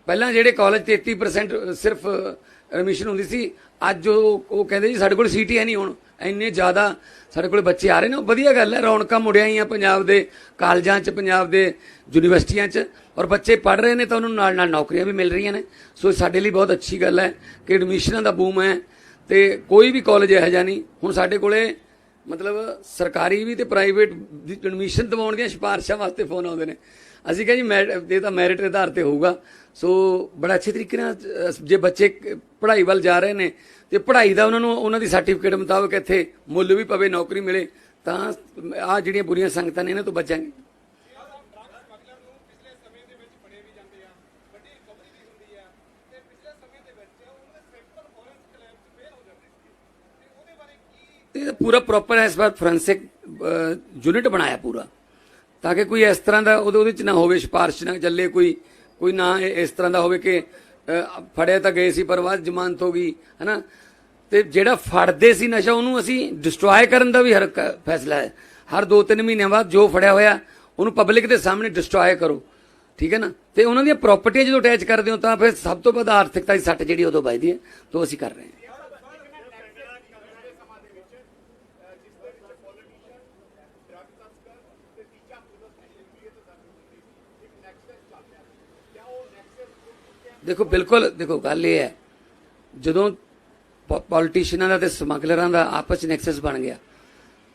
ਪਹਿਲਾਂ ਜਿਹੜੇ ਕਾਲਜ 33% ਸਿਰਫ ਐਡਮਿਸ਼ਨ ਹੁੰਦੀ ਸੀ, ਅੱਜ ਉਹ ਉਹ ਕਹਿੰਦੇ ਜੀ ਸਾਡੇ ਕੋਲ ਸੀਟ ਹੈ ਨਹੀਂ ਹੁਣ। ਇੰਨੇ ਜ਼ਿਆਦਾ ਸਾਡੇ ਕੋਲ ਬੱਚੇ ਆ ਰਹੇ ਨੇ, ਉਹ ਵਧੀਆ ਗੱਲ ਹੈ, ਰੌਣਕਾਂ ਮੁੜਿਆ ਹੀ ਆ ਪੰਜਾਬ ਦੇ ਕਾਲਜਾਂ 'ਚ, ਪੰਜਾਬ ਦੇ ਯੂਨੀਵਰਸਿਟੀਆਂ 'ਚ, ਔਰ ਬੱਚੇ ਪੜ੍ਹ ਰਹੇ ਨੇ ਤਾਂ ਉਹਨਾਂ ਨੂੰ ਨਾਲ ਨਾਲ ਨੌਕਰੀਆਂ ਵੀ ਮਿਲ ਰਹੀਆਂ ਨੇ। ਸੋ ਸਾਡੇ ਲਈ ਬਹੁਤ ਅੱਛੀ ਗੱਲ ਹੈ ਕਿ ਐਡਮਿਸ਼ਨਾਂ ਦਾ ਬੂਮ ਹੈ ਤੇ ਕੋਈ ਵੀ ਕਾਲਜ ਇਹੋ ਜਿਹਾ ਨਹੀਂ। ਹੁਣ ਸਾਡੇ ਕੋਲੇ ਮਤਲਬ ਸਰਕਾਰੀ ਵੀ ਤੇ ਪ੍ਰਾਈਵੇਟ ਐਡਮਿਸ਼ਨ ਦਿਵਾਉਣ ਦੀਆਂ ਸਿਫਾਰਿਸ਼ਾਂ ਵਾਸਤੇ ਫੋਨ ਆਉਂਦੇ ਨੇ। ਅਸੀਂ ਕਹਿੰਦੇ ਜੀ ਮੈਰਿਟ ਇਹ ਤਾਂ ਮੈਰਿਟ ਦੇ ਆਧਾਰ ਤੇ ਹੋਊਗਾ। ਸੋ ਬੜਾ ਅੱਛੇ ਤਰੀਕੇ ਨਾਲ ਜੇ ਬੱਚੇ ਪੜ੍ਹਾਈ ਵੱਲ ਜਾ ਰਹੇ ਨੇ ਤੇ ਪੜ੍ਹਾਈ ਦਾ ਉਹਨਾਂ ਨੂੰ, ਉਹਨਾਂ ਦੀ ਸਰਟੀਫਿਕੇਟ ਮੁਤਾਬਕ ਇੱਥੇ ਮੁੱਲ ਵੀ ਪਵੇ, ਨੌਕਰੀ ਮਿਲੇ, ਤਾਂ ਆ ਜਿਹੜੀਆਂ ਬੁਰੀਆਂ ਸੰਗਤਾਂ ਨੇ, ਇਹਨਾਂ ਤੋਂ ਬਚਾਂਗੇ। ਤੇ ਪੂਰਾ ਪ੍ਰੋਪਰ ਇਸ ਵਾਰ ਫੋਰੈਂਸਿਕ ਯੂਨਿਟ ਬਣਾਇਆ ਪੂਰਾ। ਤਾਂ ਕਿ ਕੋਈ ਇਸ ਤਰ੍ਹਾਂ ਦਾ ਉਹਦੇ ਉਹਦੇ ਚ ਨਾ ਹੋਵੇ, ਸਿਫਾਰਿਸ਼ ਨਾ ਚੱਲੇ, ਕੋਈ ਕੋਈ ਨਾ ਇਸ ਤਰ੍ਹਾਂ ਦਾ ਹੋਵੇ ਕਿ ਫੜਿਆ ਤਾਂ ਗਏ ਸੀ, ਪਰ ਬਾਅਦ ਜ਼ਮਾਨਤ ਹੋ ਗਈ, ਹੈਨਾ? ਤੇ ਜਿਹੜਾ ਫੜਦੇ ਸੀ ਨਸ਼ਾ, ਉਹਨੂੰ ਅਸੀਂ ਡਿਸਟਰੋਏ ਕਰਨ ਦਾ ਵੀ ਹਰ ਕ- ਫੈਸਲਾ ਹੈ। ਹਰ 2-3 ਮਹੀਨਿਆਂ ਬਾਅਦ ਜੋ ਫੜਿਆ ਹੋਇਆ, ਉਹਨੂੰ ਪਬਲਿਕ ਦੇ ਸਾਹਮਣੇ ਡਿਸਟਰੋਏ ਕਰੋ। ਠੀਕ ਹੈ ਨਾ? ਤੇ ਉਹਨਾਂ ਦੀਆਂ ਪ੍ਰਾਪਰਟੀਆਂ ਜਦੋਂ ਅਟੈਚ ਕਰਦੇ ਹੋ, ਤਾਂ ਫਿਰ ਸਭ ਤੋਂ ਵੱਧ ਆਰਥਿਕਤਾ ਦੀ ਸੱਟ ਜਿਹੜੀ ਉਦੋਂ ਵੱਜਦੀ ਹੈ, ਤੋਂ ਅਸੀਂ ਕਰ ਰਹੇ ਹਾਂ। ਦੇਖੋ, ਬਿਲਕੁਲ, ਦੇਖੋ, ਗੱਲ ਇਹ ਹੈ, ਜਦੋਂ ਪੋਲੀਟੀਸ਼ੀਅਨਾਂ ਦਾ ਤੇ ਸਮਗਲਰਾਂ ਦਾ ਆਪਸ ਚ ਨੈਕਸਸ ਬਣ ਗਿਆ,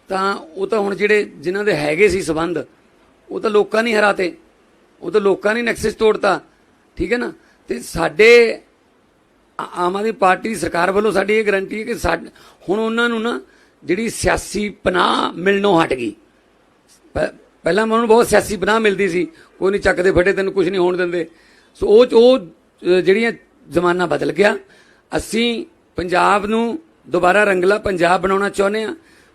ਤਾਂ ਉਹ ਤਾਂ ਹੁਣ ਜਿਹੜੇ ਜਿਨ੍ਹਾਂ ਦੇ ਹੈਗੇ ਸੀ ਸਬੰਧ, ਉਹ ਤਾਂ ਲੋਕਾਂ ਨਹੀਂ ਹਰਾਤੇ, ਉਹ ਤਾਂ ਲੋਕਾਂ ਨੇ ਨੈਕਸਸ ਤੋੜਤਾ, ਠੀਕ ਹੈ ਨਾ? ਤੇ ਸਾਡੇ ਆਮ ਆਦਮੀ ਪਾਰਟੀ ਦੀ ਸਰਕਾਰ ਵੱਲੋਂ ਸਾਡੀ ਇਹ ਗਰੰਟੀ ਹੈ ਕਿ ਸਾਡ- ਹੁਣ ਉਹਨਾਂ ਨੂੰ ਨਾ ਜਿਹੜੀ ਸਿਆਸੀ ਪਨਾਹ ਮਿਲਣੋਂ ਹਟ ਗਈ। ਪ- ਪਹਿਲਾਂ ਮੈਨੂੰ ਬਹੁਤ ਸਿਆਸੀ ਪਨਾਹ ਮਿਲਦੀ ਸੀ, ਕੋਈ ਨਹੀਂ ਚੱਕਦੇ, ਫਟੇ ਤੈਨੂੰ ਕੁਝ ਨਹੀਂ ਹੋਣ ਦਿੰਦੇ। ਸੋ ਉਹ ਉਹ ਜਿਹੜੀਆਂ ਜ਼ਮਾਨਾ ਬਦਲ ਗਿਆ ਅਸੀਂ ਪੰਜਾਬ ਨੂੰ ਦੁਬਾਰਾ ਰੰਗਲਾ ਪੰਜਾਬ ਬਣਾਉਣਾ ਚਾਹੁੰਦੇ ਆ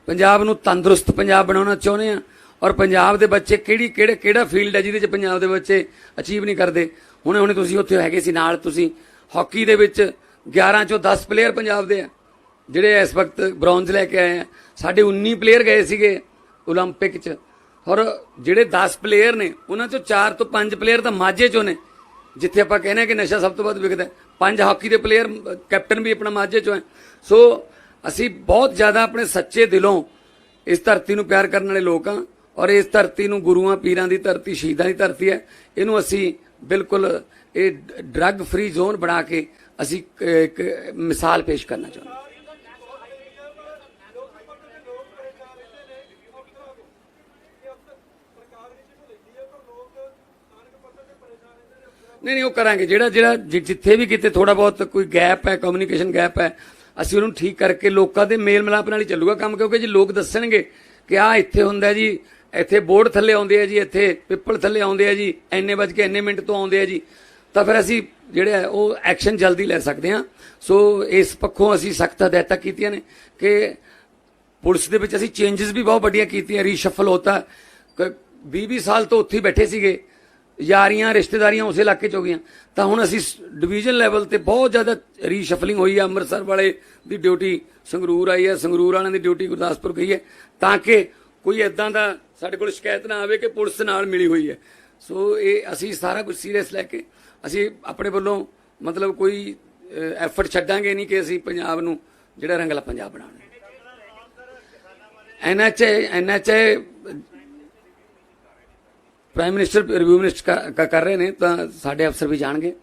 ਪੰਜਾਬ ਨੂੰ ਤੰਦਰੁਸਤ ਪੰਜਾਬ ਬਣਾਉਣਾ ਚਾਹੁੰਦੇ ਆ ਔਰ ਪੰਜਾਬ ਦੇ ਬੱਚੇ ਕਿਹੜੀ ਕਿਹੜੇ ਕਿਹੜਾ ਫੀਲਡ ਹੈ ਜਿਹਦੇ 'ਚ ਪੰਜਾਬ ਦੇ ਬੱਚੇ ਅਚੀਵ ਨਹੀਂ ਕਰਦੇ ਹੁਣੇ ਹੁਣੇ ਤੁਸੀਂ ਉੱਥੇ ਹੈਗੇ ਸੀ ਨਾਲ ਤੁਸੀਂ ਹਾਕੀ ਦੇ ਵਿੱਚ 11 ਚੋਂ 10 ਪਲੇਅਰ ਪੰਜਾਬ ਦੇ ਆ ਜਿਹੜੇ ਇਸ ਵਕਤ ਬ੍ਰੌਂਜ਼ ਲੈ ਕੇ ਆਏ ਆ ਸਾਡੇ 19 ਪਲੇਅਰ ਗਏ ਸੀਗੇ 올림픽 ਚ ਔਰ ਜਿਹੜੇ 10 ਪਲੇਅਰ ਨੇ ਉਹਨਾਂ ਚੋਂ 4 ਤੋਂ 5 ਪਲੇਅਰ ਤਾਂ ਮਾਝੇ ਚੋਂ ਨੇ ਜਿੱਥੇ ਆਪਾਂ ਕਹਿੰਦੇ ਹਾਂ ਕਿ ਨਸ਼ਾ ਸਭ ਤੋਂ ਵੱਧ ਵਿਕਦਾ ਪੰਜ ਹਾਕੀ ਦੇ ਪਲੇਅਰ ਕੈਪਟਨ ਵੀ ਆਪਣਾ ਮਾਝੇ ਚੋਂ ਹੈ। ਸੋ ਅਸੀਂ ਬਹੁਤ ਜ਼ਿਆਦਾ ਆਪਣੇ ਸੱਚੇ ਦਿਲੋਂ ਇਸ ਧਰਤੀ ਨੂੰ ਪਿਆਰ ਕਰਨ ਵਾਲੇ ਲੋਕ ਹਾਂ ਔਰ ਇਸ ਧਰਤੀ ਨੂੰ ਗੁਰੂਆਂ, ਪੀਰਾਂ ਦੀ ਧਰਤੀ, ਸ਼ਹੀਦਾਂ ਦੀ ਧਰਤੀ ਹੈ। ਇਹਨੂੰ ਅਸੀਂ ਬਿਲਕੁਲ ਇਹ ਡਰੱਗ ਫ੍ਰੀ ਜ਼ੋਨ ਬਣਾ ਕੇ ਅਸੀਂ ਇੱਕ ਮਿਸਾਲ ਪੇਸ਼ ਕਰਨਾ ਚਾਹੁੰਦੇ ਨਹੀਂ ਨਹੀਂ, ਉਹ ਕਰਾਂਗੇ। ਜਿਹੜਾ ਜਿਹੜਾ ਜਿੱਥੇ ਵੀ ਕਿਤੇ ਥੋੜਾ ਬਹੁਤ ਕੋਈ ਗੈਪ ਹੈ ਕਮਿਊਨੀਕੇਸ਼ਨ ਗੈਪ ਹੈ, ਅਸੀਂ ਉਹਨੂੰ ਠੀਕ ਕਰਕੇ ਲੋਕਾਂ ਦੇ ਮੇਲ ਮਿਲਾਪ ਨਾਲ ਹੀ ਚੱਲੂਗਾ ਕੰਮ, ਕਿਉਂਕਿ ਜੇ ਲੋਕ ਦੱਸਣਗੇ ਕਿ ਆ ਇੱਥੇ ਹੁੰਦਾ ਜੀ, ਇੱਥੇ ਬੋਰਡ ਥੱਲੇ ਆਉਂਦੇ ਆ ਜੀ, ਇੱਥੇ ਪਿੱਪਲ ਥੱਲੇ ਆਉਂਦੇ ਆ ਜੀ ਐਨੇ ਵੱਜ ਕੇ ਐਨੇ ਮਿੰਟ ਤੋਂ ਆਉਂਦੇ ਆ ਜੀ, ਤਾਂ ਫਿਰ ਅਸੀਂ ਜਿਹੜੇ ਆ ਉਹ ਐਕਸ਼ਨ ਜਲਦੀ ਲੈ ਸਕਦੇ ਹਾਂ। ਸੋ ਇਸ ਪੱਖੋਂ ਅਸੀਂ ਸਖਤ ਹਦਾਇਤਾਂ ਕੀਤੀਆਂ ਨੇ ਕਿ ਪੁਲਿਸ ਦੇ ਵਿੱਚ ਅਸੀਂ ਚੇਂਜਸ ਵੀ ਬਹੁਤ ਵੱਡੀਆਂ ਕੀਤੀਆਂ ਰੀਸ਼ਫਲ ਹੋਤਾ। 20-20 ਸਾਲ ਤੋਂ ਉੱਥੇ ਹੀ ਬੈਠੇ ਸੀਗੇ। ਯਾਰੀਆਂ ਰਿਸ਼ਤੇਦਾਰੀਆਂ ਉਸੇ ਇਲਾਕੇ ਚ ਹੋ ਗਈਆਂ। ਤਾਂ ਹੁਣ ਅਸੀਂ ਡਿਵੀਜ਼ਨ ਲੈਵਲ ਤੇ ਬਹੁਤ ਜ਼ਿਆਦਾ ਰੀਸ਼ਫਲਿੰਗ ਹੋਈ ਹੈ ਅੰਮ੍ਰਿਤਸਰ ਵਾਲੇ ਦੀ ਡਿਊਟੀ ਸੰਗਰੂਰ ਆਈ ਹੈ। ਸੰਗਰੂਰ ਵਾਲਿਆਂ ਦੀ ਡਿਊਟੀ ਗੁਰਦਾਸਪੁਰ ਗਈ ਹੈ। ਤਾਂ ਕਿ ਕੋਈ ਐਦਾਂ ਦਾ ਸਾਡੇ ਕੋਲ ਸ਼ਿਕਾਇਤ ਨਾ ਆਵੇ ਕਿ ਪੁਲਿਸ ਨਾਲ ਮਿਲੀ ਹੋਈ ਹੈ। ਸੋ ਇਹ ਅਸੀਂ ਸਾਰਾ ਕੁਝ ਸੀਰੀਅਸ ਲੈ ਕੇ ਅਸੀਂ ਆਪਣੇ ਵੱਲੋਂ ਮਤਲਬ ਕੋਈ ਐਫਰਟ ਛੱਡਾਂਗੇ ਨਹੀਂ ਕਿ ਅਸੀਂ ਪੰਜਾਬ ਨੂੰ ਜਿਹੜਾ ਰੰਗਲਾ ਪੰਜਾਬ ਬਣਾਉਣਾ। NHA NHA prime minister review minister ਕ- ਕਰ ਰਹੇ ਨੇ, ਤਾਂ ਸਾਡੇ ਅਫਸਰ ਵੀ ਜਾਣਗੇ।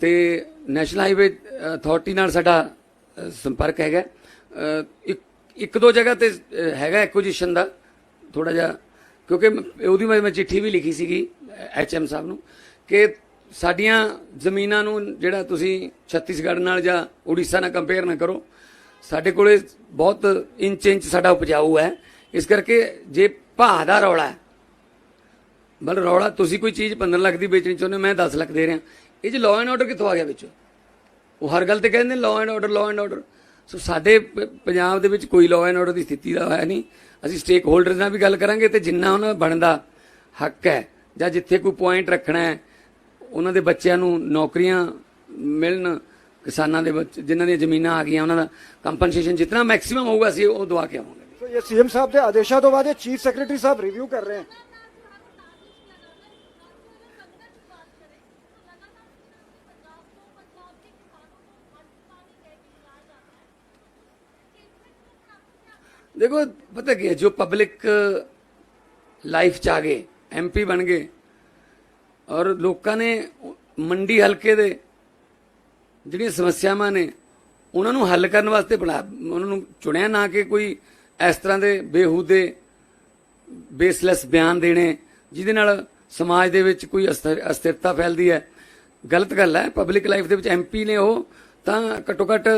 ਤੇ ਨੈਸ਼ਨਲ ਹਾਈਵੇ ਅਥਾਰਟੀ ਨਾਲ ਸਾਡਾ ਸੰਪਰਕ ਹੈਗਾ। ਇੱਕ ਇੱਕ ਦੋ ਜਗ੍ਹਾ ਤੇ ਹੈਗਾ ਐਕੁਜੀਸ਼ਨ ਦਾ ਥੋੜਾ ਜਿਹਾ, ਕਿਉਂਕਿ ਉਹਦੀ ਮੈਂ ਮੈਂ ਚਿੱਠੀ ਵੀ ਲਿਖੀ ਸੀਗੀ ਐਚਐਮ ਸਾਹਿਬ ਨੂੰ, ਕਿ ਸਾਡੀਆਂ ਜ਼ਮੀਨਾਂ ਨੂੰ ਜਿਹੜਾ ਤੁਸੀਂ ਛੱਤੀਸਗੜ੍ਹ ਨਾਲ ਜਾਂ ਉੜੀਸਾ ਨਾਲ ਕੰਪੇਅਰ ਨਾ ਕਰੋ, ਸਾਡੇ ਕੋਲੇ ਬਹੁਤ ਇੰਚ ਇੰਚ ਸਾਡਾ ਉਪਜਾਊ ਹੈ। ਇਸ ਕਰਕੇ ਜੇ ਭਾਅ ਦਾ ਰੌਲਾ ਮਤਲਬ ਰੌਲਾ, ਤੁਸੀਂ ਕੋਈ ਚੀਜ਼ 15 ਲੱਖ ਦੀ ਵੇਚਣੀ ਚਾਹੁੰਦੇ ਹੋ, ਮੈਂ 10 ਲੱਖ ਦੇ ਰਿਹਾ। ਇਹ ਜੀ ਲਾਅ ਐਂਡ ਆਰਡਰ ਕਿੱਥੋਂ ਆ ਗਿਆ ਵਿੱਚੋਂ? ਉਹ ਹਰ ਗੱਲ ਤੇ ਕਹਿੰਦੇ law and order law and order so ਸਾਡੇ ਪੰਜਾਬ ਦੇ ਵਿੱਚ ਕੋਈ ਲਾਅ ਐਂਡ ਆਰਡਰ ਦੀ ਸਥਿਤੀ ਦਾ ਹੈ ਨਹੀਂ। ਅਸੀਂ ਸਟੇਕ ਹੋਲਡਰਸ ਨਾਲ ਵੀ ਗੱਲ ਕਰਾਂਗੇ ਤੇ ਜਿੰਨਾ ਉਹਨਾਂ ਦਾ ਬਣਦਾ ਹੱਕ ਹੈ, ਜਾਂ ਜਿੱਥੇ ਕੋਈ ਪੁਆਇੰਟ ਰੱਖਣਾ ਹੈ, ਉਹਨਾਂ ਦੇ ਬੱਚਿਆਂ ਨੂੰ ਨੌਕਰੀਆਂ ਮਿਲਣ, ਕਿਸਾਨਾਂ ਦੇ ਬੱਚੇ, ਜਿਨ੍ਹਾਂ ਦੀਆਂ ਜ਼ਮੀਨਾਂ ਆ ਗਈਆਂ, ਉਹਨਾਂ ਦਾ ਕੰਪਨਸੇਸ਼ਨ ਜਿੰਨਾ ਮੈਕਸਿਮਮ ਹੋਊਗਾ, ਅਸੀਂ ਉਹ ਦਵਾ ਕੇ ਆਵਾਂਗੇ। ਸੋ ਇਹ ਸੀਐਮ ਸਾਹਿਬ ਦੇ ਆਦੇਸ਼ਾਂ ਤੋਂ ਬਾਅਦ ਇਹ ਚੀਫ ਸੈਕਟਰੀ ਸਾਹਿਬ ਰਿਵਿਊ ਕਰ ਰਹੇ ਹਨ ਦੇਖੋ, ਪਤਾ ਕੀ ਹੈ, ਜੋ ਪਬਲਿਕ ਲਾਈਫ ਚ ਆ ਗਏ ਐਮਪੀ ਬਣ ਗਏ, ਔਰ ਲੋਕਾਂ ਨੇ ਮੰਡੀ ਹਲਕੇ ਦੇ ਜਿਹੜੀਆਂ ਸਮੱਸਿਆਵਾਂ ਨੇ, ਉਹਨਾਂ ਨੂੰ ਹੱਲ ਕਰਨ ਵਾਸਤੇ ਬਣਾ, ਉਹਨਾਂ ਨੂੰ ਚੁਣਿਆ ਨਾ ਕਿ ਕੋਈ ਇਸ ਤਰ੍ਹਾਂ ਦੇ ਬੇਹੂਦੇ ਬੇਸਲੈਸ ਬਿਆਨ ਦੇਣੇ, ਜਿਹਦੇ ਨਾਲ ਸਮਾਜ ਦੇ ਵਿੱਚ ਕੋਈ ਅਸਥਿਰ- ਅਸਥਿਰਤਾ ਫੈਲਦੀ ਹੈ। ਗਲਤ ਗੱਲ ਹੈ ਪਬਲਿਕ ਲਾਈਫ ਦੇ ਵਿੱਚ ਐਮਪੀ ਨੇ ਉਹ ਤਾਂ ਘੱਟੋ ਘੱਟ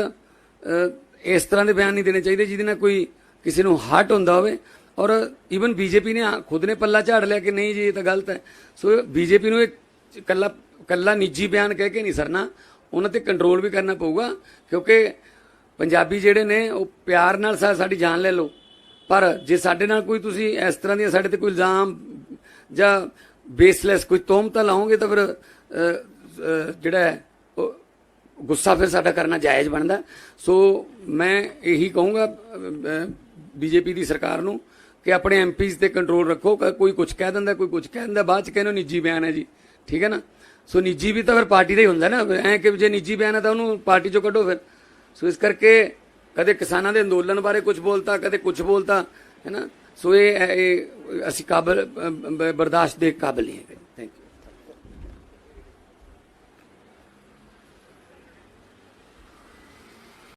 ਇਸ ਤਰ੍ਹਾਂ ਦੇ ਬਿਆਨ ਨਹੀਂ ਦੇਣੇ ਚਾਹੀਦੇ ਜਿਹਦੇ ਨਾਲ ਕੋਈ ਕਿਸੇ ਨੂੰ ਹਰਟ ਹੁੰਦਾ ਹੋਵੇ ਔਰ ਈਵਨ ਬੀਜੇਪੀ ਨੇ ਖੁਦ ਨੇ ਪੱਲਾ ਝਾੜ ਲਿਆ ਕਿ ਨਹੀਂ ਜੀ, ਇਹ ਤਾਂ ਗਲਤ ਹੈ। ਸੋ ਬੀਜੇਪੀ ਨੂੰ ਇਹ ਕੱਲਾ ਕੱਲਾ ਨਿੱਜੀ ਬਿਆਨ ਕਹਿ ਕੇ ਨਹੀਂ ਸਰਨਾ। ਉਹਨਾਂ ਤੇ ਕੰਟਰੋਲ ਵੀ ਕਰਨਾ ਪਊਗਾ, ਕਿਉਂਕਿ ਪੰਜਾਬੀ ਜਿਹੜੇ ਨੇ, ਉਹ ਪਿਆਰ ਨਾਲ ਸਾਡੀ ਜਾਨ ਲੈ ਲਓ। ਪਰ ਜੇ ਸਾਡੇ ਨਾਲ ਕੋਈ ਤੁਸੀਂ ਇਸ ਤਰ੍ਹਾਂ ਦੀਆਂ ਸਾਡੇ ਤੇ ਕੋਈ ਇਲਜ਼ਾਮ ਜਾਂ ਬੇਸਲੈਸ ਕੋਈ ਤੋਮਤਾਂ ਲਾਓਗੇ ਤਾਂ ਫਿਰ ਜਿਹੜਾ ਹੈ, ਉਹ ਗੁੱਸਾ ਫਿਰ ਸਾਡਾ ਕਰਨਾ ਜਾਇਜ਼ ਬਣਦਾ। ਸੋ ਮੈਂ ਇਹੀ ਕਹੂੰਗਾ ਬੀਜੇਪੀ ਦੀ ਸਰਕਾਰ ਨੂੰ ਕਿ ਆਪਣੇ ਐਮਪੀਜ਼ ਤੇ ਕੰਟਰੋਲ ਰੱਖੋ, ਕ- ਕੋਈ ਕੁਝ ਕਹਿ ਦਿੰਦਾ, ਕੋਈ ਕੁਝ ਕਹਿ ਦਿੰਦਾ, ਬਾਅਦ ਚ ਕਹਿੰਦੇ ਨਿੱਜੀ ਬਿਆਨ ਹੈ ਜੀ। ਠੀਕ ਹੈ ਨਾ? ਸੋ ਨਿੱਜੀ ਵੀ ਤਾਂ ਫਿਰ ਪਾਰਟੀ ਦਾ ਹੀ ਹੁੰਦਾ ਨਾ, ਐ ਕਿ ਜੇ ਨਿੱਜੀ ਬਿਆਨ ਹੈ ਤਾਂ ਉਹਨੂੰ ਪਾਰਟੀ ਚੋਂ ਕੱਢੋ ਫਿਰ। ਸੋ ਇਸ ਕਰਕੇ ਕਦੇ ਕਿਸਾਨਾਂ ਦੇ ਅੰਦੋਲਨ ਬਾਰੇ ਕੁਝ ਬੋਲਤਾ, ਕਦੇ ਕੁਝ ਬੋਲਤਾ, ਹੈ ਨਾ? ਸੋ ਇਹ ਇਹ ਅਸੀਂ ਕਾਬਲ ਬਰਦਾਸ਼ਤ ਦੇ ਕਾਬਲ ਨਹੀਂ ਹੈਗੇ।